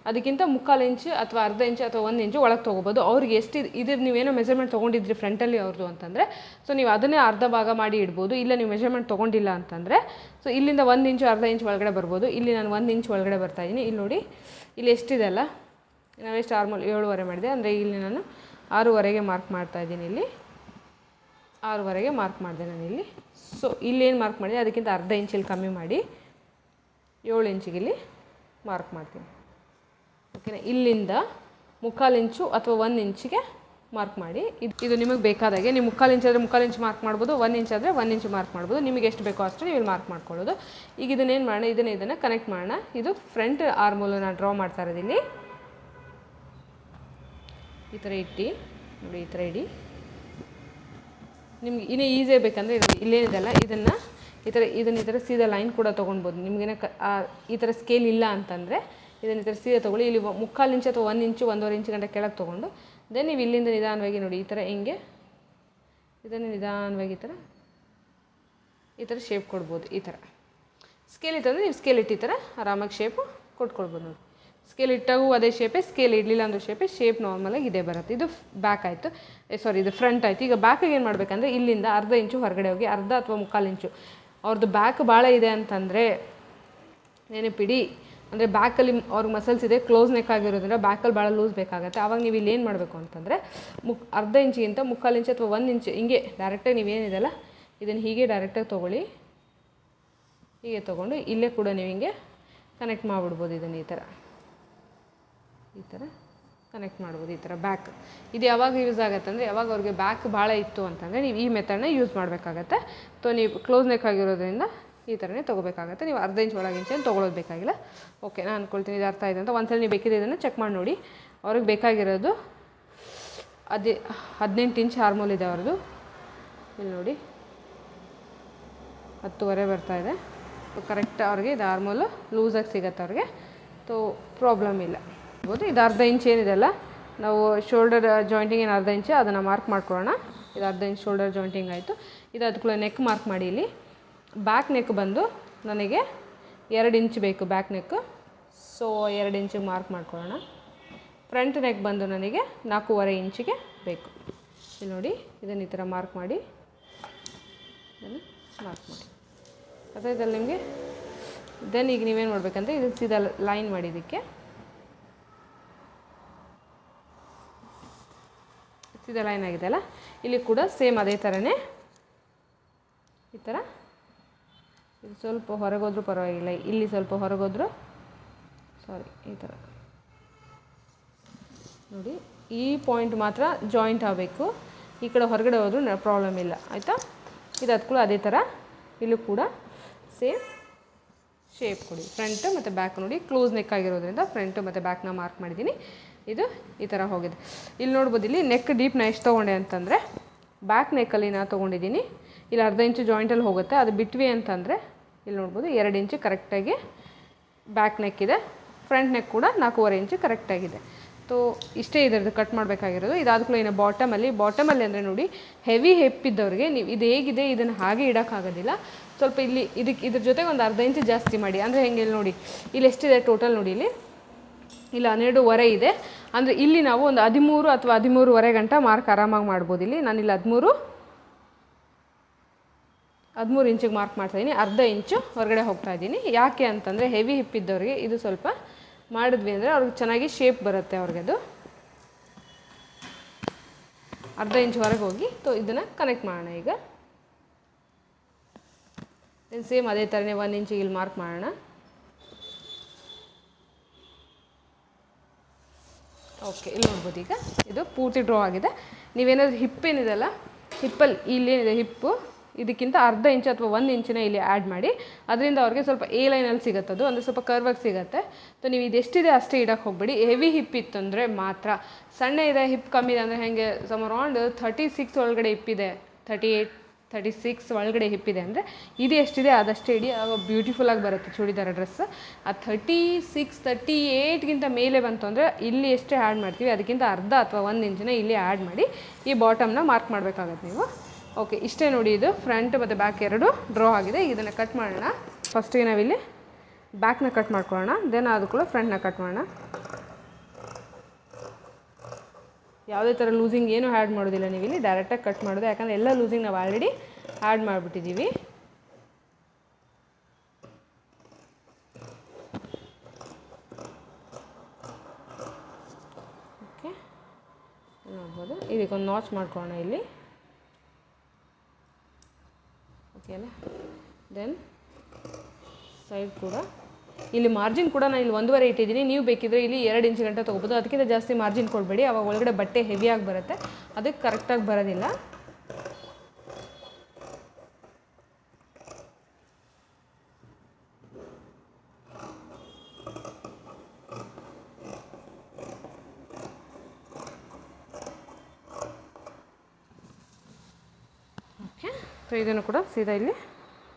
Speaker 1: ಅದಕ್ಕಿಂತ ಮುಕ್ಕಾಲು ಇಂಚು ಅಥವಾ ಅರ್ಧ ಇಂಚು ಅಥವಾ ಒಂದು ಇಂಚು ಒಳಗೆ ತೊಗೋಬೋದು. ಅವ್ರಿಗೆ ಎಷ್ಟು ಇದು ನೀವೇನೋ ಮೆಜರ್ಮೆಂಟ್ ತೊಗೊಂಡಿದ್ರಿ ಫ್ರಂಟಲ್ಲಿ ಅವ್ರದ್ದು ಅಂತಂದರೆ ಸೊ ನೀವು ಅದನ್ನೇ ಅರ್ಧ ಭಾಗ ಮಾಡಿ ಇಡ್ಬೋದು. ಇಲ್ಲ ನೀವು ಮೆಜರ್ಮೆಂಟ್ ತೊಗೊಂಡಿಲ್ಲ ಅಂತಂದರೆ ಸೊ ಇಲ್ಲಿಂದ ಒಂದು ಇಂಚು ಅರ್ಧ ಇಂಚ್ ಒಳಗಡೆ ಬರ್ಬೋದು. ಇಲ್ಲಿ ನಾನು ಒಂದು ಇಂಚ್ ಒಳಗಡೆ ಬರ್ತಾಯಿದ್ದೀನಿ ಇಲ್ಲಿ ನೋಡಿ, ಇಲ್ಲಿ ಎಷ್ಟಿದೆ ಅಲ್ಲ ನಾವೆಷ್ಟು ಆರ್ಮಲ್ ಏಳುವರೆ ಮಾಡಿದೆ. ಅಂದರೆ ಇಲ್ಲಿ ನಾನು ಆರೂವರೆಗೆ ಮಾರ್ಕ್ ಮಾಡ್ತಾ ಇದ್ದೀನಿ ಇಲ್ಲಿ. ಆರೂವರೆಗೆ ಮಾರ್ಕ್ ಮಾಡಿದೆ ನಾನು ಇಲ್ಲಿ. ಸೊ ಇಲ್ಲೇನು ಮಾರ್ಕ್ ಮಾಡಿದೆ? ಅದಕ್ಕಿಂತ ಅರ್ಧ ಇಂಚಲ್ಲಿ ಕಮ್ಮಿ ಮಾಡಿ ಏಳು ಇಂಚಿಗೆ ಇಲ್ಲಿ ಮಾರ್ಕ್ ಮಾಡ್ತೀನಿ. ಓಕೆನಾ ಇಲ್ಲಿಂದ ಮುಕ್ಕಾಲು ಇಂಚು ಅಥವಾ ಒಂದು ಇಂಚಿಗೆ ಮಾರ್ಕ್ ಮಾಡಿ. ಇದು ಇದು ನಿಮಗೆ ಬೇಕಾದಾಗೆ ನೀವು ಮುಕ್ಕಾಲು ಇಂಚ್ ಆದರೆ ಮುಕ್ಕಾಲು ಇಂಚ್ ಮಾರ್ಕ್ ಮಾಡ್ಬೋದು ಒಂದು ಇಂಚ್ ಆದರೆ ಒಂದು ಇಂಚ್ ಮಾರ್ಕ್ ಮಾಡ್ಬೋದು. ನಿಮಗೆ ಎಷ್ಟು ಬೇಕೋ ಅಷ್ಟು ನೀವು ಮಾರ್ಕ್ ಮಾಡ್ಕೊಳ್ಳೋದು. ಈಗ ಇದನ್ನೇನು ಮಾಡೋಣ, ಇದನ್ನು ಇದನ್ನು ಕನೆಕ್ಟ್ ಮಾಡೋಣ. ಇದು ಫ್ರಂಟ್ ಆರ್ಮೋಲು ನಾನು ಡ್ರಾ ಮಾಡ್ತಾ ಇರೋದು ಇಲ್ಲಿ ಈ ಥರ ಇಟ್ಟು, ನೋಡಿ ಈ ಥರ ಇಡಿ. ನಿಮ್ಗೆ ಇನ್ನೇ ಈಸಿಯಾಗಿ ಬೇಕಂದರೆ ಇದು ಇಲ್ಲೇನಿದೆಲ್ಲ ಇದನ್ನು ಈ ಥರ ಇದನ್ನು ಈ ಥರ ಸೀದಾ ಲೈನ್ ಕೂಡ ತೊಗೊಳ್ಬೋದು ನಿಮಗೇನೆ ಕ ಈ ಥರ ಸ್ಕೇಲ್ ಇಲ್ಲ ಅಂತಂದರೆ ಇದನ್ನು ಈ ಥರ ಸೀರೆ ತೊಗೊಳ್ಳಿ. ಇಲ್ಲಿ ಮುಕ್ಕಾಲು ಇಂಚು ಅಥವಾ ಒಂದು ಇಂಚು, ಒಂದೂವರೆ ಇಂಚು ಗಂಟೆ ಕೆಳಗೆ ತೊಗೊಂಡು ದೆನ್ ನೀವು ಇಲ್ಲಿಂದ ನಿಧಾನವಾಗಿ ನೋಡಿ. ಈ ಥರ ಹಿಂಗೆ ಇದನ್ನು ನಿಧಾನವಾಗಿ ಈ ಥರ ಈ ಥರ ಶೇಪ್ ಕೊಡ್ಬೋದು, ಈ ಥರ ಸ್ಕೇಲ್ ಇತ್ತಂದರೆ ನೀವು ಸ್ಕೇಲ್ ಇಟ್ಟು ಈ ಥರ ಆರಾಮಾಗಿ ಶೇಪು ಕೊಟ್ಕೊಳ್ಬೋದು ನೋಡಿ. ಸ್ಕೇಲ್ ಇಟ್ಟಾಗೂ ಅದೇ ಶೇಪೇ ಸ್ಕೇಲ್ ಇಡಲಿಲ್ಲ ಅಂದ್ರೆ ಶೇಪೇ ಶೇಪ್ ನಾರ್ಮಲಾಗಿ ಇದೇ ಬರುತ್ತೆ. ಇದು ಬ್ಯಾಕ್ ಆಯಿತು. ಸಾರಿ ಇದು ಫ್ರಂಟ್ ಆಯಿತು. ಈಗ ಬ್ಯಾಕಿಗೆ ಏನು ಮಾಡಬೇಕಂದ್ರೆ ಇಲ್ಲಿಂದ ಅರ್ಧ ಇಂಚು ಹೊರಗಡೆ ಹೋಗಿ, ಅರ್ಧ ಅಥವಾ ಮುಕ್ಕಾಲು ಇಂಚು. ಅವ್ರದ್ದು ಬ್ಯಾಕ್ ಭಾಳ ಇದೆ ಅಂತಂದರೆ ನೆನಪಿಡಿ ಅಂದರೆ ಬ್ಯಾಕಲ್ಲಿ ಅವ್ರಿಗೆ ಮಸಲ್ಸ್ ಇದೆ ಕ್ಲೋಸ್ ನೆಕ್ ಆಗಿರೋದ್ರಿಂದ ಬ್ಯಾಕಲ್ಲಿ ಭಾಳ ಲೂಸ್ ಬೇಕಾಗುತ್ತೆ. ಆವಾಗ ನೀವು ಇಲ್ಲಿ ಏನು ಮಾಡಬೇಕು ಅಂತಂದರೆ ಮುಕ್, ಅರ್ಧ ಇಂಚಿಗಿಂತ ಮುಕ್ಕಾಲು ಇಂಚು ಅಥವಾ ಒಂದು ಇಂಚು ಹಿಂಗೆ ಡೈರೆಕ್ಟಾಗಿ ನೀವೇನಿದೆಲ್ಲ ಇದನ್ನು ಹೀಗೆ ಡೈರೆಕ್ಟಾಗಿ ತೊಗೊಳ್ಳಿ. ಹೀಗೆ ತೊಗೊಂಡು ಇಲ್ಲೇ ಕೂಡ ನೀವು ಹಿಂಗೆ ಕನೆಕ್ಟ್ ಮಾಡಿಬಿಡ್ಬೋದು ಇದನ್ನು ಈ ಥರ ಈ ಥರ ಕನೆಕ್ಟ್ ಮಾಡ್ಬೋದು ಈ ಥರ ಬ್ಯಾಕ್ ಇದು ಯಾವಾಗ ಯೂಸ್ ಆಗುತ್ತೆ ಅಂದರೆ ಯಾವಾಗ ಅವ್ರಿಗೆ ಬ್ಯಾಕ್ ಭಾಳ ಇತ್ತು ಅಂತಂದರೆ ನೀವು ಈ ಮೆಥಡ್ನ ಯೂಸ್ ಮಾಡಬೇಕಾಗತ್ತೆ. ಸೊ ನೀವು ಕ್ಲೋಸ್ ನೆಕ್ ಆಗಿರೋದ್ರಿಂದ ಈ ಥರನೇ ತೊಗೋಬೇಕಾಗತ್ತೆ. ನೀವು ಅರ್ಧ ಇಂಚ್ ಒಳಗೆ ಇಂಚೇನು ತೊಗೊಳೋದು ಬೇಕಾಗಿಲ್ಲ. ಓಕೆ, ನಾನು ಅನ್ಕೊಳ್ತೀನಿ ಇದು ಅರ್ಥ ಆಯಿತು ಅಂತ. ಒಂದ್ಸಲ ನೀವು ಬೇಕಿದ್ರೆ ಇದನ್ನು ಚೆಕ್ ಮಾಡಿ ನೋಡಿ. ಅವ್ರಿಗೆ ಬೇಕಾಗಿರೋದು ಅದೇ ಹದಿನೆಂಟು ಇಂಚ್ ಹಾರ್ಮೋಲ್ ಇದೆ ಅವ್ರದ್ದು. ಇಲ್ಲಿ ನೋಡಿ. ಹತ್ತುವರೆ ಬರ್ತಾ ಇದೆ. ಕರೆಕ್ಟ್ ಅವ್ರಿಗೆ ಇದು ಹಾರ್ಮೋಲು ಲೂಸಾಗಿ ಸಿಗತ್ತೆ ಅವ್ರಿಗೆ. ಸೊ ಪ್ರಾಬ್ಲಮ್ ಇಲ್ಲ. ಹೌದು, ಇದು ಅರ್ಧ ಇಂಚ್ ಏನಿದೆಲ್ಲ ನಾವು ಶೋಲ್ಡರ್ ಜಾಯಿಂಟಿಂಗ್ ಏನು ಅರ್ಧ ಇಂಚು ಅದನ್ನು ಮಾರ್ಕ್ ಮಾಡ್ಕೊಳ್ಳೋಣ. ಇದು ಅರ್ಧ ಇಂಚ್ ಶೋಲ್ಡರ್ ಜಾಯಿಂಟಿಂಗ್ ಆಯಿತು. ಇದು ಅದಕ್ಕೂ ನೆಕ್ ಮಾರ್ಕ್ ಮಾಡಿ ಇಲ್ಲಿ. ಬ್ಯಾಕ್ ನೆಕ್ ಬಂದು ನನಗೆ ಎರಡು ಇಂಚ್ ಬೇಕು ಬ್ಯಾಕ್ ನೆಕ್ ಸೊ ಎರಡು ಇಂಚಿಗೆ ಮಾರ್ಕ್ ಮಾಡ್ಕೊಳ್ಳೋಣ. ಫ್ರಂಟ್ ನೆಕ್ ಬಂದು ನನಗೆ ನಾಲ್ಕೂವರೆ ಇಂಚಿಗೆ ಬೇಕು. ಇಲ್ಲಿ ನೋಡಿ, ಇದನ್ನು ಈ ಥರ ಮಾರ್ಕ್ ಮಾಡಿ. ಇದನ್ನು ಮಾರ್ಕ್ ಮಾಡಿ. ಅದೇ ಇದ್ರಲ್ಲಿ ನಿಮಗೆ ದೆನ್ ಈಗ ನೀವೇನು ಮಾಡಬೇಕಂದ್ರೆ ಇದಕ್ಕೆ ಸೀದಾ ಲೈನ್ ಮಾಡಿದ್ದಕ್ಕೆ ಸೀದಾ ಲೈನ್ ಆಗಿದೆ ಅಲ್ಲ? ಇಲ್ಲಿ ಕೂಡ ಸೇಮ್ ಅದೇ ಥರನೇ ಈ ಥರ ಇದು ಸ್ವಲ್ಪ ಹೊರಗೋದ್ರೂ ಪರವಾಗಿಲ್ಲ. ಇಲ್ಲಿ ಸ್ವಲ್ಪ ಹೊರಗೋದ್ರೂ ಸಾರಿ ಈ ಥರ ನೋಡಿ, ಈ ಪಾಯಿಂಟ್ ಮಾತ್ರ ಜಾಯಿಂಟ್ ಆಗಬೇಕು. ಈ ಕಡೆ ಹೊರಗಡೆ ಹೋದ್ರೂ ಪ್ರಾಬ್ಲಮ್ ಇಲ್ಲ. ಆಯಿತಾ? ಇದು ಅದ್ಕೂ ಅದೇ ಥರ ಇಲ್ಲೂ ಕೂಡ ಸೇಮ್ ಶೇಪ್ ಕೊಡಿ. ಫ್ರಂಟ್ ಮತ್ತು ಬ್ಯಾಕ್ ನೋಡಿ ಕ್ಲೋಸ್ ನೆಕ್ ಆಗಿರೋದ್ರಿಂದ ಫ್ರಂಟ್ ಮತ್ತು ಬ್ಯಾಕ್ನ ಮಾರ್ಕ್ ಮಾಡಿದ್ದೀನಿ. ಇದು ಈ ಥರ ಹೋಗಿದೆ. ಇಲ್ಲಿ ನೋಡ್ಬೋದು, ಇಲ್ಲಿ ನೆಕ್ ಡೀಪ್ ನಾ ಎಷ್ಟು ತೊಗೊಂಡೆ ಅಂತಂದರೆ ಬ್ಯಾಕ್ ನೆಕ್ಕಲ್ಲಿ ನಾನು ತೊಗೊಂಡಿದ್ದೀನಿ. ಇಲ್ಲಿ ಅರ್ಧ ಇಂಚು ಜಾಯಿಂಟಲ್ಲಿ ಹೋಗುತ್ತೆ. ಅದು ಬಿಟ್ವಿ ಅಂತಂದರೆ ಇಲ್ಲಿ ನೋಡ್ಬೋದು ಎರಡು ಇಂಚು ಕರೆಕ್ಟಾಗಿ ಬ್ಯಾಕ್ ನೆಕ್ ಇದೆ. ಫ್ರಂಟ್ ನೆಕ್ ಕೂಡ ನಾಲ್ಕೂವರೆ ಇಂಚು ಕರೆಕ್ಟಾಗಿದೆ ಸೊ ಇಷ್ಟೇ ಇದರದ್ದು ಕಟ್ ಮಾಡಬೇಕಾಗಿರೋದು. ಇದಾದ ಕೂಡ ಇನ್ನು ಬಾಟಮಲ್ಲಿ ಬಾಟಮಲ್ಲಿ ಅಂದರೆ ನೋಡಿ ಹೆವಿ ಹೆಪ್ಪಿದ್ದವ್ರಿಗೆ ನೀವು ಇದು ಹೇಗಿದೆ, ಇದನ್ನು ಹಾಗೆ ಇಡೋಕ್ಕಾಗೋದಿಲ್ಲ. ಸ್ವಲ್ಪ ಇಲ್ಲಿ ಇದಕ್ಕೆ ಇದ್ರ ಜೊತೆಗೆ ಒಂದು ಅರ್ಧ ಇಂಚು ಜಾಸ್ತಿ ಮಾಡಿ. ಅಂದರೆ ಹೆಂಗೆ ಇಲ್ಲಿ ನೋಡಿ, ಇಲ್ಲಿ ಎಷ್ಟಿದೆ ಟೋಟಲ್ ನೋಡಿ ಇಲ್ಲಿ? ಇಲ್ಲಿ, ಹನ್ನೆರಡೂವರೆ ಇದೆ. ಅಂದರೆ ಇಲ್ಲಿ ನಾವು ಒಂದು ಹದಿಮೂರು ಅಥವಾ ಹದಿಮೂರುವರೆ ಗಂಟೆ ಮಾರ್ಕ್ ಆರಾಮಾಗಿ ಮಾಡ್ಬೋದು ಇಲ್ಲಿ. ನಾನು ಇಲ್ಲಿ ಹದಿಮೂರು ಹದಿಮೂರು ಇಂಚಿಗೆ ಮಾರ್ಕ್ ಮಾಡ್ತಾಯಿದ್ದೀನಿ ಅರ್ಧ ಇಂಚು ಹೊರಗಡೆ ಹೋಗ್ತಾ ಇದ್ದೀನಿ ಯಾಕೆ ಅಂತಂದರೆ ಹೆವಿ ಹಿಪ್ಪಿದ್ದವ್ರಿಗೆ ಇದು ಸ್ವಲ್ಪ ಮಾಡಿದ್ವಿ ಅಂದರೆ ಅವ್ರಿಗೆ ಚೆನ್ನಾಗಿ ಶೇಪ್ ಬರುತ್ತೆ ಅವ್ರಿಗೆ ಅದು. ಅರ್ಧ ಇಂಚು ಹೊರಗೆ ಹೋಗಿ ತೊ ಇದನ್ನು ಕನೆಕ್ಟ್ ಮಾಡೋಣ ಈಗ. ಸೇಮ್ ಅದೇ ಥರನೇ ಒನ್ ಇಂಚಿಗೆ ಇಲ್ಲಿ ಮಾರ್ಕ್ ಮಾಡೋಣ. ಓಕೆ ಇಲ್ಲಿ ನೋಡ್ಬೋದು ಈಗ. ಇದು ಪೂರ್ತಿ ಡ್ರಾ ಆಗಿದೆ. ನೀವೇನಾದರೂ ಹಿಪ್ಪೇನಿದೆಲ್ಲ ಹಿಪ್ಪಲ್ಲಿ ಇಲ್ಲೇನಿದೆ ಹಿಪ್ಪು ಇದಕ್ಕಿಂತ ಅರ್ಧ ಇಂಚ್ ಅಥವಾ ಒಂದು ಇಂಚಿನ ಇಲ್ಲಿ ಆ್ಯಡ್ ಮಾಡಿ, ಅದರಿಂದ ಅವ್ರಿಗೆ ಸ್ವಲ್ಪ ಎ ಲೈನಲ್ಲಿ ಅದು, ಅಂದರೆ ಸ್ವಲ್ಪ ಕರ್ವಾಗಿ ಸಿಗುತ್ತೆ. ಸೊ ನೀವು ಇದೆಷ್ಟಿದೆ ಅಷ್ಟೇ ಇಡಕ್ಕೆ ಹೋಗ್ಬೇಡಿ. ಹೆವಿ ಹಿಪ್ ಇತ್ತು ಅಂದರೆ ಮಾತ್ರ. ಸಣ್ಣ ಇದೆ ಹಿಪ್ ಕಮ್ಮಿ ಇದೆ ಅಂದರೆ ಹೇಗೆ ಸಮ್ ಅರೌಂಡ್ ಥರ್ಟಿ ಸಿಕ್ಸ್ ಒಳಗಡೆ ಹಿಪ್ಪಿದೆ ಥರ್ಟಿ ಏಯ್ಟ್ ತರ್ಟಿ ಸಿಕ್ಸ್ ಒಳಗಡೆ ಹಿಪ್ಪಿದೆ ಅಂದರೆ ಇದು ಎಷ್ಟಿದೆ ಅದಷ್ಟೇ ಇಡಿ. ಆಗ ಬ್ಯೂಟಿಫುಲ್ಲಾಗಿ ಬರುತ್ತೆ ಚೂಡಿದಾರ ಡ್ರೆಸ್ ಆ ಥರ್ಟಿ ಸಿಕ್ಸ್ ತರ್ಟಿ ಏಯ್ಟ್ಗಿಂತ ಮೇಲೆ ಬಂತು ಅಂದರೆ ಇಲ್ಲಿ ಎಷ್ಟೇ ಆ್ಯಡ್ ಮಾಡ್ತೀವಿ, ಅದಕ್ಕಿಂತ ಅರ್ಧ ಅಥವಾ ಒಂದು ಇಂಚಿನ ಇಲ್ಲಿ ಆ್ಯಡ್ ಮಾಡಿ ಈ ಬಾಟಮ್ನ ಮಾರ್ಕ್ ಮಾಡಬೇಕಾಗತ್ತೆ ನೀವು. ಓಕೆ ಇಷ್ಟೇ ನೋಡಿ ಇದು. ಫ್ರಂಟ್ ಮತ್ತು ಬ್ಯಾಕ್ ಎರಡು ಡ್ರಾ ಆಗಿದೆ. ಇದನ್ನು ಕಟ್ ಮಾಡೋಣ. ಫಸ್ಟಿಗೆ ನಾವಿಲ್ಲಿ ಬ್ಯಾಕ್ನ ಕಟ್ ಮಾಡ್ಕೊಳ್ಳೋಣ. ದೆನ್ ಅದು ಕೂಡ ಫ್ರಂಟ್ನ ಕಟ್ ಮಾಡೋಣ. ಯಾವುದೇ ಥರ ಲೂಸಿಂಗ್ ಏನೂ ಆ್ಯಡ್ ಮಾಡೋದಿಲ್ಲ ನೀವು ಇಲ್ಲಿ ಡೈರೆಕ್ಟಾಗಿ ಕಟ್ ಮಾಡೋದು. ಯಾಕಂದರೆ ಎಲ್ಲ ಲೂಸಿಂಗ್ ನಾವು ಆಲ್ರೆಡಿ ಆ್ಯಡ್ ಮಾಡಿಬಿಟ್ಟಿದ್ದೀವಿ. ಓಕೆ ನೋಡ್ಬೋದು. ಇದಕ್ಕೊಂದು ನಾಚ್ ಮಾಡ್ಕೊಳ್ಳೋಣ ಇಲ್ಲಿ. ಅಲ್ಲ ದೆನ್ ಸೈಡ್ ಕೂಡ. ಇಲ್ಲಿ ಮಾರ್ಜಿನ್ ಕೂಡ ನಾನು ಇಲ್ಲಿ ಒಂದೂವರೆ ಇಟ್ಟಿದ್ದೀನಿ. ನೀವು ಬೇಕಿದ್ರೆ ಇಲ್ಲಿ ಎರಡು ಇಂಚು ಗಂಟೆ ತೊಗೋಬೋದು. ಅದಕ್ಕಿಂತ ಜಾಸ್ತಿ ಮಾರ್ಜಿನ್ ಕೊಡಬೇಡಿ. ಅವಾಗ ಒಳಗಡೆ ಬಟ್ಟೆ ಹೆವಿಯಾಗಿ ಬರುತ್ತೆ. ಅದಕ್ಕೆ ಕರೆಕ್ಟಾಗಿ ಬರೋದಿಲ್ಲ ಓಕೆ ಸೊ, ಇದನ್ನು ಕೂಡ ಸೀದಾ ಇಲ್ಲಿ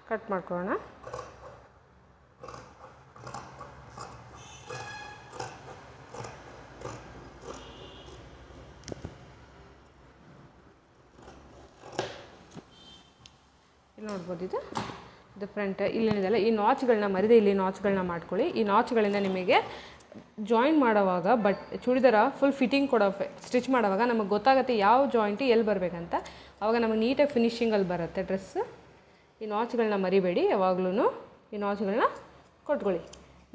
Speaker 1: ಕಟ್ ಮಾಡ್ಕೊಳ್ಳೋಣ. ಇಲ್ಲಿ ನೋಡ್ಬೋದು ಇದು. ಇದು ಫ್ರಂಟ್ ಇಲ್ಲೇನಿದೆಲ್ಲ ಈ ನಾಚ್ಗಳನ್ನ ಮರಿದೆ ಇಲ್ಲಿ ನಾಚ್ಗಳನ್ನ ಮಾಡ್ಕೊಳ್ಳಿ. ಈ ನಾಚ್ಗಳಿಂದ ನಿಮಗೆ ಜಾಯಿನ್ ಮಾಡೋವಾಗ ಬಟ್ ಚೂಡಿದಾರ ಫುಲ್ ಫಿಟ್ಟಿಂಗ್ ಕೊಡೋ ಸ್ಟಿಚ್ ಮಾಡೋವಾಗ ನಮಗೆ ಗೊತ್ತಾಗುತ್ತೆ ಯಾವ ಜಾಯಿಂಟ್ ಎಲ್ಲಿ ಬರಬೇಕಂತ. ಆವಾಗ ನಮಗೆ ನೀಟಾಗಿ ಫಿನಿಷಿಂಗಲ್ಲಿ ಬರುತ್ತೆ ಡ್ರೆಸ್ ಈ ನಾಚ್ಗಳನ್ನ ಮರಿಬೇಡಿ ಯಾವಾಗಲೂ ಈ ನಾಚ್ಗಳನ್ನ ಕೊಟ್ಕೊಳ್ಳಿ.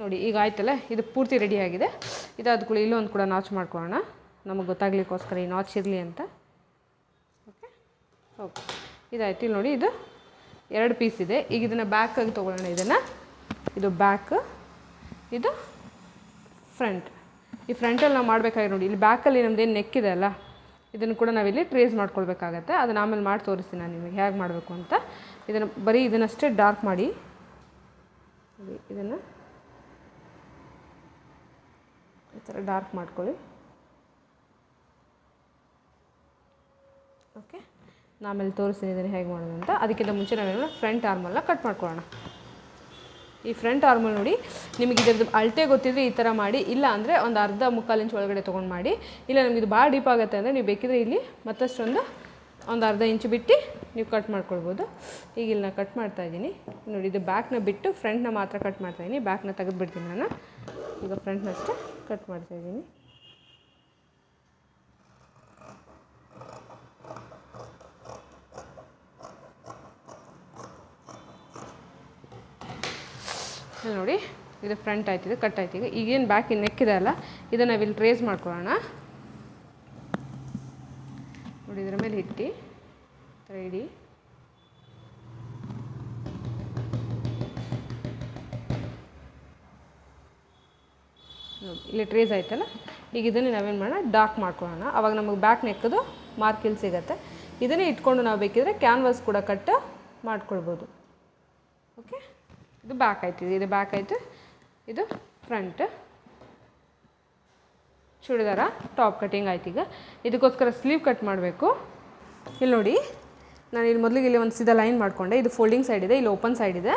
Speaker 1: ನೋಡಿ, ಈಗ ಆಯ್ತಲ್ಲ, ಇದು ಪೂರ್ತಿ ರೆಡಿ ಆಗಿದೆ. ಇದಾದ ಕೂಡ ಇಲ್ಲೊಂದು ಕೂಡ ನಾಚ್ ಮಾಡ್ಕೊಳ್ಳೋಣ. ನಮಗೆ ಗೊತ್ತಾಗ್ಲಿಕ್ಕೋಸ್ಕರ ಈ ನಾಚ್ ಇರಲಿ ಅಂತ. ಓಕೆ ಓಕೆ ಇದಾಯ್ತು. ಇಲ್ಲಿ ನೋಡಿ, ಇದು ಎರಡು ಪೀಸ್ ಇದೆ. ಈಗ ಇದನ್ನು ಬ್ಯಾಕಾಗಿ ತೊಗೊಳ್ಳೋಣ. ಇದನ್ನು, ಇದು ಬ್ಯಾಕ್ ಇದು ಫ್ರಂಟ್. ಈ ಫ್ರಂಟಲ್ಲಿ ನಾವು ಮಾಡಬೇಕಾಗಿ ನೋಡಿ, ಇಲ್ಲಿ ಬ್ಯಾಕಲ್ಲಿ ನಮ್ಮದೇನು ನೆಕ್ ಇದೆ ಅಲ್ಲ, ಇದನ್ನು ಕೂಡ ನಾವಿಲ್ಲಿ ಟ್ರೇಸ್ ಮಾಡ್ಕೊಳ್ಬೇಕಾಗತ್ತೆ. ಅದನ್ನು ಆಮೇಲೆ ಮಾಡಿ ತೋರಿಸ್ತೀನಿ ನಾನು ನಿಮಗೆ, ಹೇಗೆ ಮಾಡಬೇಕು ಅಂತ. ಇದನ್ನು ಬರೀ ಇದನ್ನಷ್ಟೇ ಡಾರ್ಕ್ ಮಾಡಿ ಇದನ್ನು ಈ ಥರ ಡಾರ್ಕ್ ಮಾಡ್ಕೊಳ್ಳಿ. ಓಕೆ ಆಮೇಲೆ ತೋರಿಸ್ತೀನಿ ಇದನ್ನು ಹೇಗೆ ಮಾಡೋದು ಅಂತ. ಅದಕ್ಕಿಂತ ಮುಂಚೆ ನಾವೇನೋ ಫ್ರಂಟ್ ಆರ್ಮೆಲ್ಲ ಕಟ್ ಮಾಡ್ಕೊಳ್ಳೋಣ. ಈ ಫ್ರಂಟ್ ಆರ್ಮಲ್ ನೋಡಿ, ನಿಮಗೆ ಇದ್ರದ್ದು ಅಳತೆ ಗೊತ್ತಿದ್ರೆ ಈ ಥರ ಮಾಡಿ, ಇಲ್ಲ ಅಂದರೆ ಒಂದು ಅರ್ಧ ಮುಕ್ಕಾಲು ಇಂಚ್ ಒಳಗಡೆ ತೊಗೊಂಡು ಮಾಡಿ. ಇಲ್ಲ, ನಮಗೆ ಇದು ಭಾಳ ಡೀಪ್ ಆಗುತ್ತೆ ಅಂದರೆ ನೀವು ಬೇಕಿದ್ರೆ ಇಲ್ಲಿ ಮತ್ತಷ್ಟೊಂದು ಒಂದು ಅರ್ಧ ಇಂಚು ಬಿಟ್ಟು ನೀವು ಕಟ್ ಮಾಡ್ಕೊಳ್ಬೋದು. ಈಗ ಇಲ್ಲಿ ನಾನು ಕಟ್ ಮಾಡ್ತಾ ಇದ್ದೀನಿ. ನೋಡಿ, ಇದು ಬ್ಯಾಕ್ನ ಬಿಟ್ಟು ಫ್ರಂಟ್ನ ಮಾತ್ರ ಕಟ್ ಮಾಡ್ತಾಯಿದ್ದೀನಿ ಬ್ಯಾಕ್ನ ತೆಗೆದುಬಿಡ್ತೀನಿ ನಾನು. ಈಗ ಫ್ರಂಟ್ನಷ್ಟೇ ಕಟ್ ಮಾಡ್ತಾ ನೋಡಿ ಇದು ಫ್ರಂಟ್ ಆಯ್ತು ಇದು ಕಟ್ ಆಯ್ತು. ಈಗ ಈಗೇನು ಬ್ಯಾಕ್ ನೆಕ್ ಇದೆ ಅಲ್ಲ ಇದನ್ನು ನಾವಿಲ್ಲಿ ಟ್ರೇಸ್ ಮಾಡ್ಕೊಳ್ಳೋಣ. ನೋಡಿ ಇದರ ಮೇಲೆ ಇಟ್ಟು. ತ್ರೈಡಿ ನೋಡಿ, ಇಲ್ಲಿ ಟ್ರೇಸ್ ಆಯ್ತಲ್ಲ? ಈಗ ಇದನ್ನು ನಾವೇನು ಮಾಡೋಣ? ಡಾರ್ಕ್ ಮಾಡ್ಕೊಳ್ಳೋಣ. ಅವಾಗ ನಮಗೆ ಬ್ಯಾಕ್ ನೆಕ್ಕದು ಮಾರ್ಕ್ ಇಲ್ಲಿ ಸಿಗುತ್ತೆ. ಇದನ್ನೇ ಇಟ್ಕೊಂಡು ನಾವು ಬೇಕಿದ್ರೆ ಕ್ಯಾನ್ವಾಸ್ ಕೂಡ ಕಟ್ ಮಾಡ್ಕೊಳ್ಬೋದು. ಓಕೆ ಇದು ಬ್ಯಾಕ್ ಆಯ್ತು. ಇದು ಬ್ಯಾಕ್ ಆಯಿತು. ಇದು ಫ್ರಂಟ್ ಚೂಡಿದಾರ ಟಾಪ್ ಕಟ್ಟಿಂಗ್ ಆಯ್ತು ಈಗ. ಇದಕ್ಕೋಸ್ಕರ ಸ್ಲೀವ್ ಕಟ್ ಮಾಡಬೇಕು. ಇಲ್ಲಿ ನೋಡಿ, ನಾನು ಇಲ್ಲಿ ಮೊದಲಿಗೆ ಇಲ್ಲಿ ಒಂದು ಸೀದಾ ಲೈನ್ ಮಾಡಿಕೊಂಡೆ. ಇದು ಫೋಲ್ಡಿಂಗ್ ಸೈಡ್ ಇದೆ, ಇಲ್ಲಿ ಓಪನ್ ಸೈಡ್ ಇದೆ.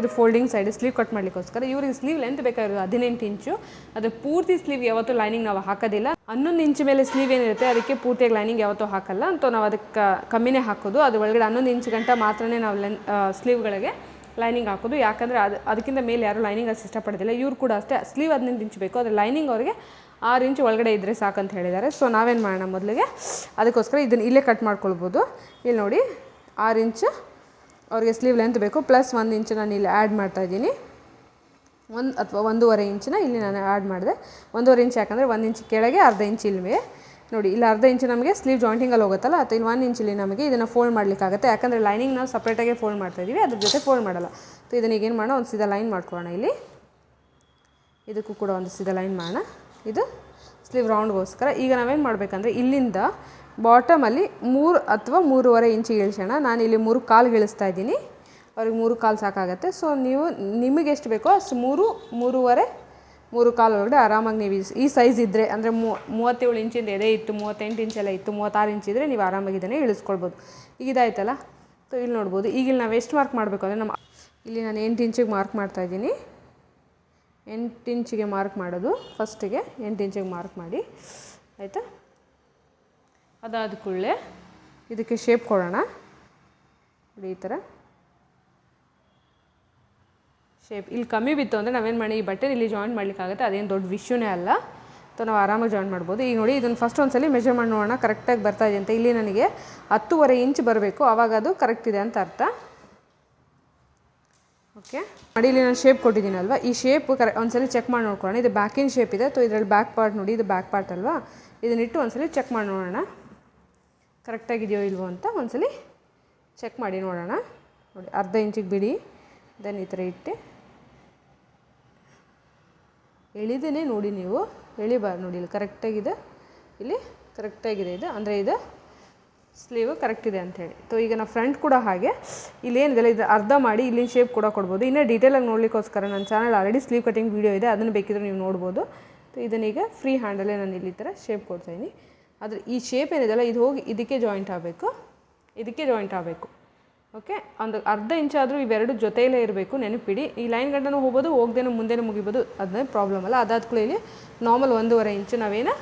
Speaker 1: ಇದು ಫೋಲ್ಡಿಂಗ್ ಸೈಡ್ ಸ್ಲೀವ್ ಕಟ್ ಮಾಡಲಿಕ್ಕೋಸ್ಕರ. ಇವ್ರಿಗೆ ಸ್ಲೀವ್ ಲೆಂತ್ ಬೇಕಾಗಿರೋದು ಹದಿನೆಂಟು ಇಂಚು. ಅದು ಪೂರ್ತಿ ಸ್ಲೀವ್ ಯಾವತ್ತೂ ಲೈನಿಂಗ್ ನಾವು ಹಾಕೋದಿಲ್ಲ. ಹನ್ನೊಂದು ಇಂಚು ಮೇಲೆ ಸ್ಲೀವ್ ಏನಿರುತ್ತೆ, ಅದಕ್ಕೆ ಪೂರ್ತಿಯಾಗಿ ಲೈನಿಂಗ್ ಯಾವತ್ತೂ ಹಾಕಲ್ಲ. ಅಂತ ನಾವು ಅದಕ್ಕೆ ಕಮ್ಮಿನೇ ಹಾಕೋದು. ಅದು ಒಳಗಡೆ ಹನ್ನೊಂದು ಇಂಚು ಗಂಟ ಮಾತ್ರನೇ ನಾವು ಲೆನ್ ಸ್ಲೀವ್ಗಳಿಗೆ ಲೈನಿಂಗ್ ಹಾಕೋದು. ಯಾಕಂದರೆ ಅದು, ಅದಕ್ಕಿಂತ ಮೇಲೆ ಯಾರೂ ಲೈನಿಂಗ್ ಅಷ್ಟು ಇಷ್ಟಪಡೋದಿಲ್ಲ ಇವ್ರು ಕೂಡ ಅಷ್ಟೇ ಸ್ಲೀವ್ ಹದಿನೆಂಟು ಇಂಚ್ ಬೇಕು. ಆದರೆ ಲೈನಿಂಗ್ ಅವರಿಗೆ ಆರು ಇಂಚ್ ಒಳಗಡೆ ಇದ್ದರೆ ಸಾಕಂತ ಹೇಳಿದ್ದಾರೆ. ಸೊ ನಾವೇನು ಮಾಡೋಣ ಮೊದಲಿಗೆ? ಅದಕ್ಕೋಸ್ಕರ ಇದನ್ನು ಇಲ್ಲೇ ಕಟ್ ಮಾಡ್ಕೊಳ್ಬೋದು. ಇಲ್ಲಿ ನೋಡಿ, ಆರು ಇಂಚು ಅವ್ರಿಗೆ ಸ್ಲೀವ್ ಲೆಂತ್ ಬೇಕು. ಪ್ಲಸ್ ಒಂದು ಇಂಚು ನಾನು ಇಲ್ಲಿ ಆ್ಯಡ್ ಮಾಡ್ತಾಯಿದ್ದೀನಿ ಒಂದು ಅಥವಾ ಒಂದೂವರೆ ಇಂಚಿನ ಇಲ್ಲಿ ನಾನು ಆ್ಯಡ್ ಮಾಡಿದೆ. ಒಂದೂವರೆ ಇಂಚ್ ಯಾಕಂದರೆ ಒಂದು ಇಂಚ್ ಕೆಳಗೆ, ಅರ್ಧ ಇಂಚ್ ಇಲ್ವೇ? ನೋಡಿ, ಇಲ್ಲಿ ಅರ್ಧ ಇಂಚು ನಮಗೆ ಸ್ಲೀವ್ ಜಾಯಿಂಟಿಂಗಲ್ಲಿ ಹೋಗುತ್ತಲ್ಲ, ಅಥವಾ ಇಲ್ಲಿ ಒನ್ ಇಂಚಲ್ಲಿ ನಮಗೆ ಇದನ್ನು ಫೋಲ್ಡ್ ಮಾಡಲಿಕ್ಕಾಗುತ್ತೆ. ಯಾಕಂದರೆ ಲೈನಿಂಗ್ ನಾವು ಸಪ್ರೇಟಾಗಿ ಫೋಲ್ಡ್ ಮಾಡ್ತಾ ಇದೀವಿ ಅದ್ರ ಜೊತೆ ಫೋಲ್ಡ್ ಮಾಡಲ್ಲ. ಸೊ ಇದನ್ನ ಈಗ ಏನು ಮಾಡೋಣ, ಒಂದು ಸೀದಾ ಲೈನ್ ಮಾಡ್ಕೊಳ್ಳೋಣ ಇಲ್ಲಿ. ಇದಕ್ಕೂ ಕೂಡ ಒಂದು ಸೀದಾ ಲೈನ್ ಮಾಡೋಣ. ಇದು ಸ್ಲೀವ್ ರೌಂಡ್ಗೋಸ್ಕರ ಈಗ ನಾವೇನು ಮಾಡಬೇಕಂದ್ರೆ, ಇಲ್ಲಿಂದ ಬಾಟಮಲ್ಲಿ ಮೂರು ಅಥವಾ ಮೂರುವರೆ ಇಂಚು ಇಳಿಸೋಣ. ನಾನು ಇಲ್ಲಿ ಮೂರು ಕಾಲು ಇಳಿಸ್ತಾ ಇದ್ದೀನಿ. ಅವ್ರಿಗೆ ಮೂರು ಕಾಲು ಸಾಕಾಗತ್ತೆ. ಸೊ ನೀವು ನಿಮಗೆ ಎಷ್ಟು ಬೇಕೋ ಅಷ್ಟು ಮೂರು, ಮೂರುವರೆ ಮೂರು ಕಾಲು ಒಳಗಡೆ ಆರಾಮಾಗಿ ನೀವು ಈ- ಸೈಜ್ ಇದ್ದರೆ ಅಂದರೆ ಮೂವತ್ತೇಳು ಇಂಚಿಂದ ಎದೆ ಇತ್ತು, ಮೂವತ್ತೆಂಟು ಇಂಚೆಲ್ಲ ಇತ್ತು, ಮೂವತ್ತಾರು ಇಂಚ್ ಇದ್ದರೆ ನೀವು ಆರಾಮಾಗಿ ಇದನ್ನೇ ಇಳಿಸ್ಕೊಳ್ಬೋದು. ಈಗ ಇದಾಯ್ತಲ್ಲ? ಸೊ ಇಲ್ಲಿ ನೋಡ್ಬೋದು. ಈಗ ಇಲ್ಲಿ ನಾವು ಎಷ್ಟು ಮಾರ್ಕ್ ಮಾಡಬೇಕು ಅಂದರೆ ನಮ್ಮ ಇಲ್ಲಿ ನಾನು ಎಂಟು ಇಂಚಿಗೆ ಮಾರ್ಕ್ ಮಾಡ್ತಾ ಇದ್ದೀನಿ. ಎಂಟು ಇಂಚಿಗೆ ಮಾರ್ಕ್ ಮಾಡೋದು. ಫಸ್ಟಿಗೆ ಎಂಟು ಇಂಚಿಗೆ ಮಾರ್ಕ್ ಮಾಡಿ. ಆಯಿತಾ? ಅದಾದ ಕೂಡಲೇ ಇದಕ್ಕೆ ಶೇಪ್ ಕೊಡೋಣ. ನೋಡಿ ಈ ಥರ. ಶೇಪ್ ಇಲ್ಲಿ ಕಮ್ಮಿ ಬಿತ್ತು ಅಂದರೆ ನಾವೇನು ಮಾಡಿ, ಈ ಬಟ್ಟೆ ಇಲ್ಲಿ ಜಾಯಿನ್ ಮಾಡಲಿಕ್ಕಾಗುತ್ತೆ. ಅದೇನು ದೊಡ್ಡ ವಿಷ್ಯೂನೇ ಅಲ್ಲ. ಸೊ ನಾವು ಆರಾಮಾಗಿ ಜಾಯಿನ್ ಮಾಡ್ಬೋದು. ಈಗ ನೋಡಿ ಇದನ್ನು ಫಸ್ಟ್ ಒಂದ್ಸಲಿ ಮೆಜರ್ ಮಾಡಿ ನೋಡೋಣ. ಕರೆಕ್ಟಾಗಿ ಬರ್ತಾ ಇದೆ ಅಂತ. ಇಲ್ಲಿ ನನಗೆ ಹತ್ತೂವರೆ ಇಂಚ್ ಬರಬೇಕು. ಆವಾಗ ಅದು ಕರೆಕ್ಟ್ ಇದೆ ಅಂತ ಅರ್ಥ. ಓಕೆ ಮಾಡಿ ಇಲ್ಲಿ ನಾನು ಶೇಪ್ ಕೊಟ್ಟಿದ್ದೀನಲ್ವ ಈ ಶೇಪ್ ಕರೆ ಒಂದ್ಸಲಿ ಚೆಕ್ ಮಾಡಿ ನೋಡ್ಕೊಳ್ಳೋಣ. ಇದು ಬ್ಯಾಕಿನ ಶೇಪ್ ಇದೆ. ಸೊ ಇದರಲ್ಲಿ ಬ್ಯಾಕ್ ಪಾರ್ಟ್ ನೋಡಿ, ಇದು ಬ್ಯಾಕ್ ಪಾರ್ಟ್ ಅಲ್ವಾ? ಇದನ್ನಿಟ್ಟು ಒಂದ್ಸಲಿ ಚೆಕ್ ಮಾಡಿ ನೋಡೋಣ. ಕರೆಕ್ಟಾಗಿದೆಯೋ ಇಲ್ವೋ ಅಂತ ಒಂದ್ಸಲಿ ಚೆಕ್ ಮಾಡಿ ನೋಡೋಣ. ನೋಡಿ, ಅರ್ಧ ಇಂಚಿಗೆ ಬಿಡಿ. ದೆನ್ ಈ ಥರ ಇಟ್ಟು. ಎಳಿದೇನೆ ನೋಡಿ ನೀವು. ಎಳಿಬಾರ್ದು ನೋಡಿ, ಇಲ್ಲಿ ಕರೆಕ್ಟಾಗಿದೆ ಇಲ್ಲಿ ಕರೆಕ್ಟಾಗಿದೆ ಇದು. ಅಂದರೆ ಇದು ಸ್ಲೀವ್ ಕರೆಕ್ಟ್ ಇದೆ ಅಂಥೇಳಿ ಸೊ ಈಗ ನಾವು ಫ್ರಂಟ್ ಕೂಡ ಹಾಗೆ. ಇಲ್ಲೇನಿದೆಲ್ಲ ಇದು ಅರ್ಧ ಮಾಡಿ ಇಲ್ಲಿನ ಶೇಪ್ ಕೂಡ ಕೊಡ್ಬೋದು. ಇನ್ನೂ ಡೀಟೇಲಾಗಿ ನೋಡಲಿಕ್ಕೋಸ್ಕರ ನನ್ನ channel already sleeve cutting video ಇದೆ. ಅದನ್ನು ಬೇಕಿದ್ರೆ ನೀವು ನೋಡ್ಬೋದು. ಸೊ ಇದನ್ನೀಗ ಫ್ರೀ ಹ್ಯಾಂಡಲ್ಲೇ ನಾನು ಇಲ್ಲಿ ಥರ ಶೇಪ್ ಕೊಡ್ತಾಯಿದ್ದೀನಿ ಆದರೆ ಈ ಶೇಪ್ ಏನಿದೆಲ್ಲ ಇದು ಹೋಗಿ ಇದಕ್ಕೆ ಜಾಯಿಂಟ್ ಆಗಬೇಕು. ಇದಕ್ಕೆ ಜಾಯಿಂಟ್ ಆಗಬೇಕು. ಓಕೆ? ಒಂದು ಅರ್ಧ ಇಂಚಾದರೂ ಇವೆರಡು ಜೊತೆಯಲ್ಲೇ ಇರಬೇಕು, ನೆನಪಿಡಿ. ಈ ಲೈನ್ ಗಂಟನೂ ಹೋಗ್ಬೋದು, ಹೋಗ್ದೇನೂ ಮುಂದೆನೂ ಮುಗಿಬೋದು ಅದನ್ನೇ ಪ್ರಾಬ್ಲಮ್ ಅಲ್ಲ. ಅದಾದ ಕೂಡ ಇಲ್ಲಿ ನಾರ್ಮಲ್ ಒಂದೂವರೆ ಇಂಚು ನಾವೇನು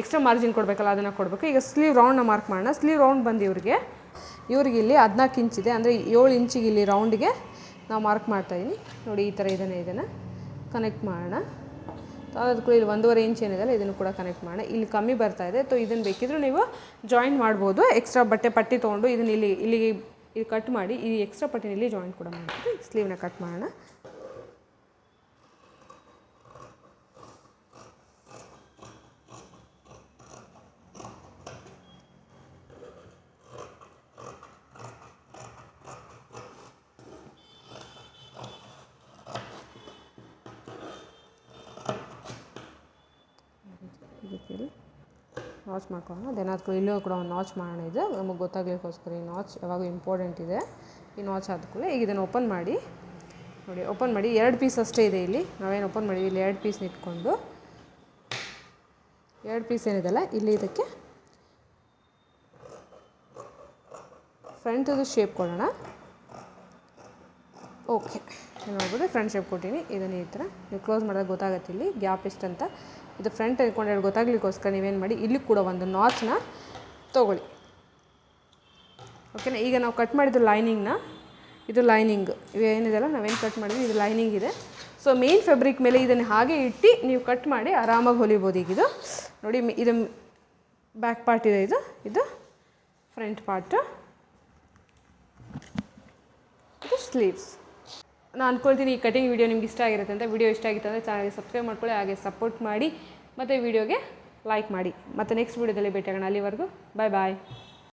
Speaker 1: ಎಕ್ಸ್ಟ್ರಾ ಮಾರ್ಜಿನ್ ಕೊಡಬೇಕಲ್ಲ, ಅದನ್ನು ಕೊಡಬೇಕು. ಈಗ ಸ್ಲೀವ್ ರೌಂಡ್ನ ಮಾರ್ಕ್ ಮಾಡೋಣ. ಸ್ಲೀವ್ ರೌಂಡ್ ಬಂದು ಇವ್ರಿಗೆ ಇವ್ರಿಗೆ ಇಲ್ಲಿ ಹದಿನಾಲ್ಕು ಇಂಚಿದೆ ಅಂದರೆ ಏಳು ಇಂಚಿಗೆ ಇಲ್ಲಿ ರೌಂಡಿಗೆ ನಾವು ಮಾರ್ಕ್ ಮಾಡ್ತಾಯಿದ್ದೀನಿ ನೋಡಿ, ಈ ಥರ ಇದನ್ನು ಇದನ್ನು ಕನೆಕ್ಟ್ ಮಾಡೋಣ. ಅದಾದ ಕೂಡ ಇಲ್ಲಿ ಒಂದೂವರೆ ಇಂಚ್ ಏನಿದೆಲ್ಲ ಇದನ್ನು ಕೂಡ ಕನೆಕ್ಟ್ ಮಾಡೋಣ. ಇಲ್ಲಿ ಕಮ್ಮಿ ಬರ್ತಾ ಇದೆ. ಸೊ ಇದನ್ನು ಬೇಕಿದ್ರೂ ನೀವು ಜಾಯಿನ್ ಮಾಡ್ಬೋದು. ಎಕ್ಸ್ಟ್ರಾ ಬಟ್ಟೆ, ಪಟ್ಟಿ ತೊಗೊಂಡು ಇದನ್ನು ಇಲ್ಲಿ ಇಲ್ಲಿಗೆ ಇದು ಕಟ್ ಮಾಡಿ ಈ ಎಕ್ಸ್ಟ್ರಾ ಪಟ್ಟಿನಲ್ಲಿ ಜಾಯಿಂಟ್ ಕೂಡ ಮಾಡ್ಬೋದು ಸ್ಲೀವ್ನ ಕಟ್ ಮಾಡೋಣ ಇದಕ್ಕೆ ಇಲ್ಲಿ ನಾಚ್ ಮಾಡ್ಕೊಳ್ಳೋಣ. ಅದೇನಾದ್ರು ಇಲ್ಲೂ ಕೂಡ ಒಂದು ನಾಚ್ ಮಾಡೋಣ ಇದು. ನಮಗೆ ಗೊತ್ತಾಗ್ಲಿಕ್ಕೋಸ್ಕರ ಈ ನಾಚ್ ಯಾವಾಗ ಇಂಪಾರ್ಟೆಂಟ್ ಇದೆ. ಈ ನಾಚ್ ಆದ ಕೂಡ ಈಗ ಇದನ್ನು ಓಪನ್ ಮಾಡಿ. ನೋಡಿ ಓಪನ್ ಮಾಡಿ. ಎರಡು ಪೀಸ್ ಅಷ್ಟೇ ಇದೆ ಇಲ್ಲಿ. ನಾವೇನು ಓಪನ್ ಮಾಡಿ ಇಲ್ಲಿ ಎರಡು ಪೀಸ್ ಇಟ್ಕೊಂಡು. ಎರಡು ಪೀಸ್ ಏನಿದೆಲ್ಲ? ಇಲ್ಲಿ ಇದಕ್ಕೆ ಫ್ರಂಟದು ಶೇಪ್ ಕೊಡೋಣ. ಓಕೆ ನೋಡ್ಬೋದು ಫ್ರಂಟ್ ಶೇಪ್ ಕೊಟ್ಟಿನಿ. ಇದನ್ನು ಈ ಥರ ನೀವು ಕ್ಲೋಸ್ ಮಾಡಿದಾಗ ಗೊತ್ತಾಗುತ್ತೆ ಇಲ್ಲಿ. ಗ್ಯಾಪ್ ಎಷ್ಟಂತ ಇದು ಫ್ರಂಟ್ ಇಟ್ಕೊಂಡು ಗೊತ್ತಾಗ್ಲಿಕ್ಕೋಸ್ಕರ ನೀವೇನು ಮಾಡಿ, ಇಲ್ಲಿ ಕೂಡ ಒಂದು ನಾಚನ್ನ ತೊಗೊಳ್ಳಿ. ಓಕೆನಾ ಈಗ ನಾವು ಕಟ್ ಮಾಡಿದ್ದು ಲೈನಿಂಗ್ನ ಇದು ಲೈನಿಂಗ್ ಇವೇನಿದೆಲ್ಲ ನಾವೇನು ಕಟ್ ಮಾಡಿದ್ವಿ? ಇದು ಲೈನಿಂಗ್ ಇದೆ. ಸೊ ಮೇನ್ ಫ್ಯಾಬ್ರಿಕ್ ಮೇಲೆ ಇದನ್ನು ಹಾಗೆ ಇಟ್ಟು ನೀವು ಕಟ್ ಮಾಡಿ ಆರಾಮಾಗಿ ಹೊಲಿಬೋದು ಈಗ ಇದು. ನೋಡಿ ಇದು ಬ್ಯಾಕ್ ಪಾರ್ಟ್ ಇದೆ ಇದು. ಇದು ಫ್ರಂಟ್ ಪಾರ್ಟು ಇದು ಸ್ಲೀವ್ಸ್ ನಾನು ಅಂದ್ಕೊಳ್ತೀನಿ ಈ ಕಟಿಂಗ್ ವಿಡಿಯೋ ನಿಮ್ಗೆ ಇಷ್ಟ ಆಗಿರುತ್ತೆ ಅಂತ ವಿಡಿಯೋ ಇಷ್ಟ ಆಗಿತ್ತು ಅಂದರೆ ಚಾನಲ್ಗೆ ಸಬ್ಸ್ಕ್ರೈಬ್ ಮಾಡ್ಕೊಳ್ಳಿ, ಹಾಗೆ ಸಪೋರ್ಟ್ ಮಾಡಿ, ಮತ್ತು ವಿಡಿಯೋಗೆ ಲೈಕ್ ಮಾಡಿ. ಮತ್ತು ನೆಕ್ಸ್ಟ್ ವೀಡಿಯೋದಲ್ಲಿ ಭೇಟಿಯಾಗೋಣ. ಅಲ್ಲಿವರೆಗೂ ಬಾಯ್ ಬಾಯ್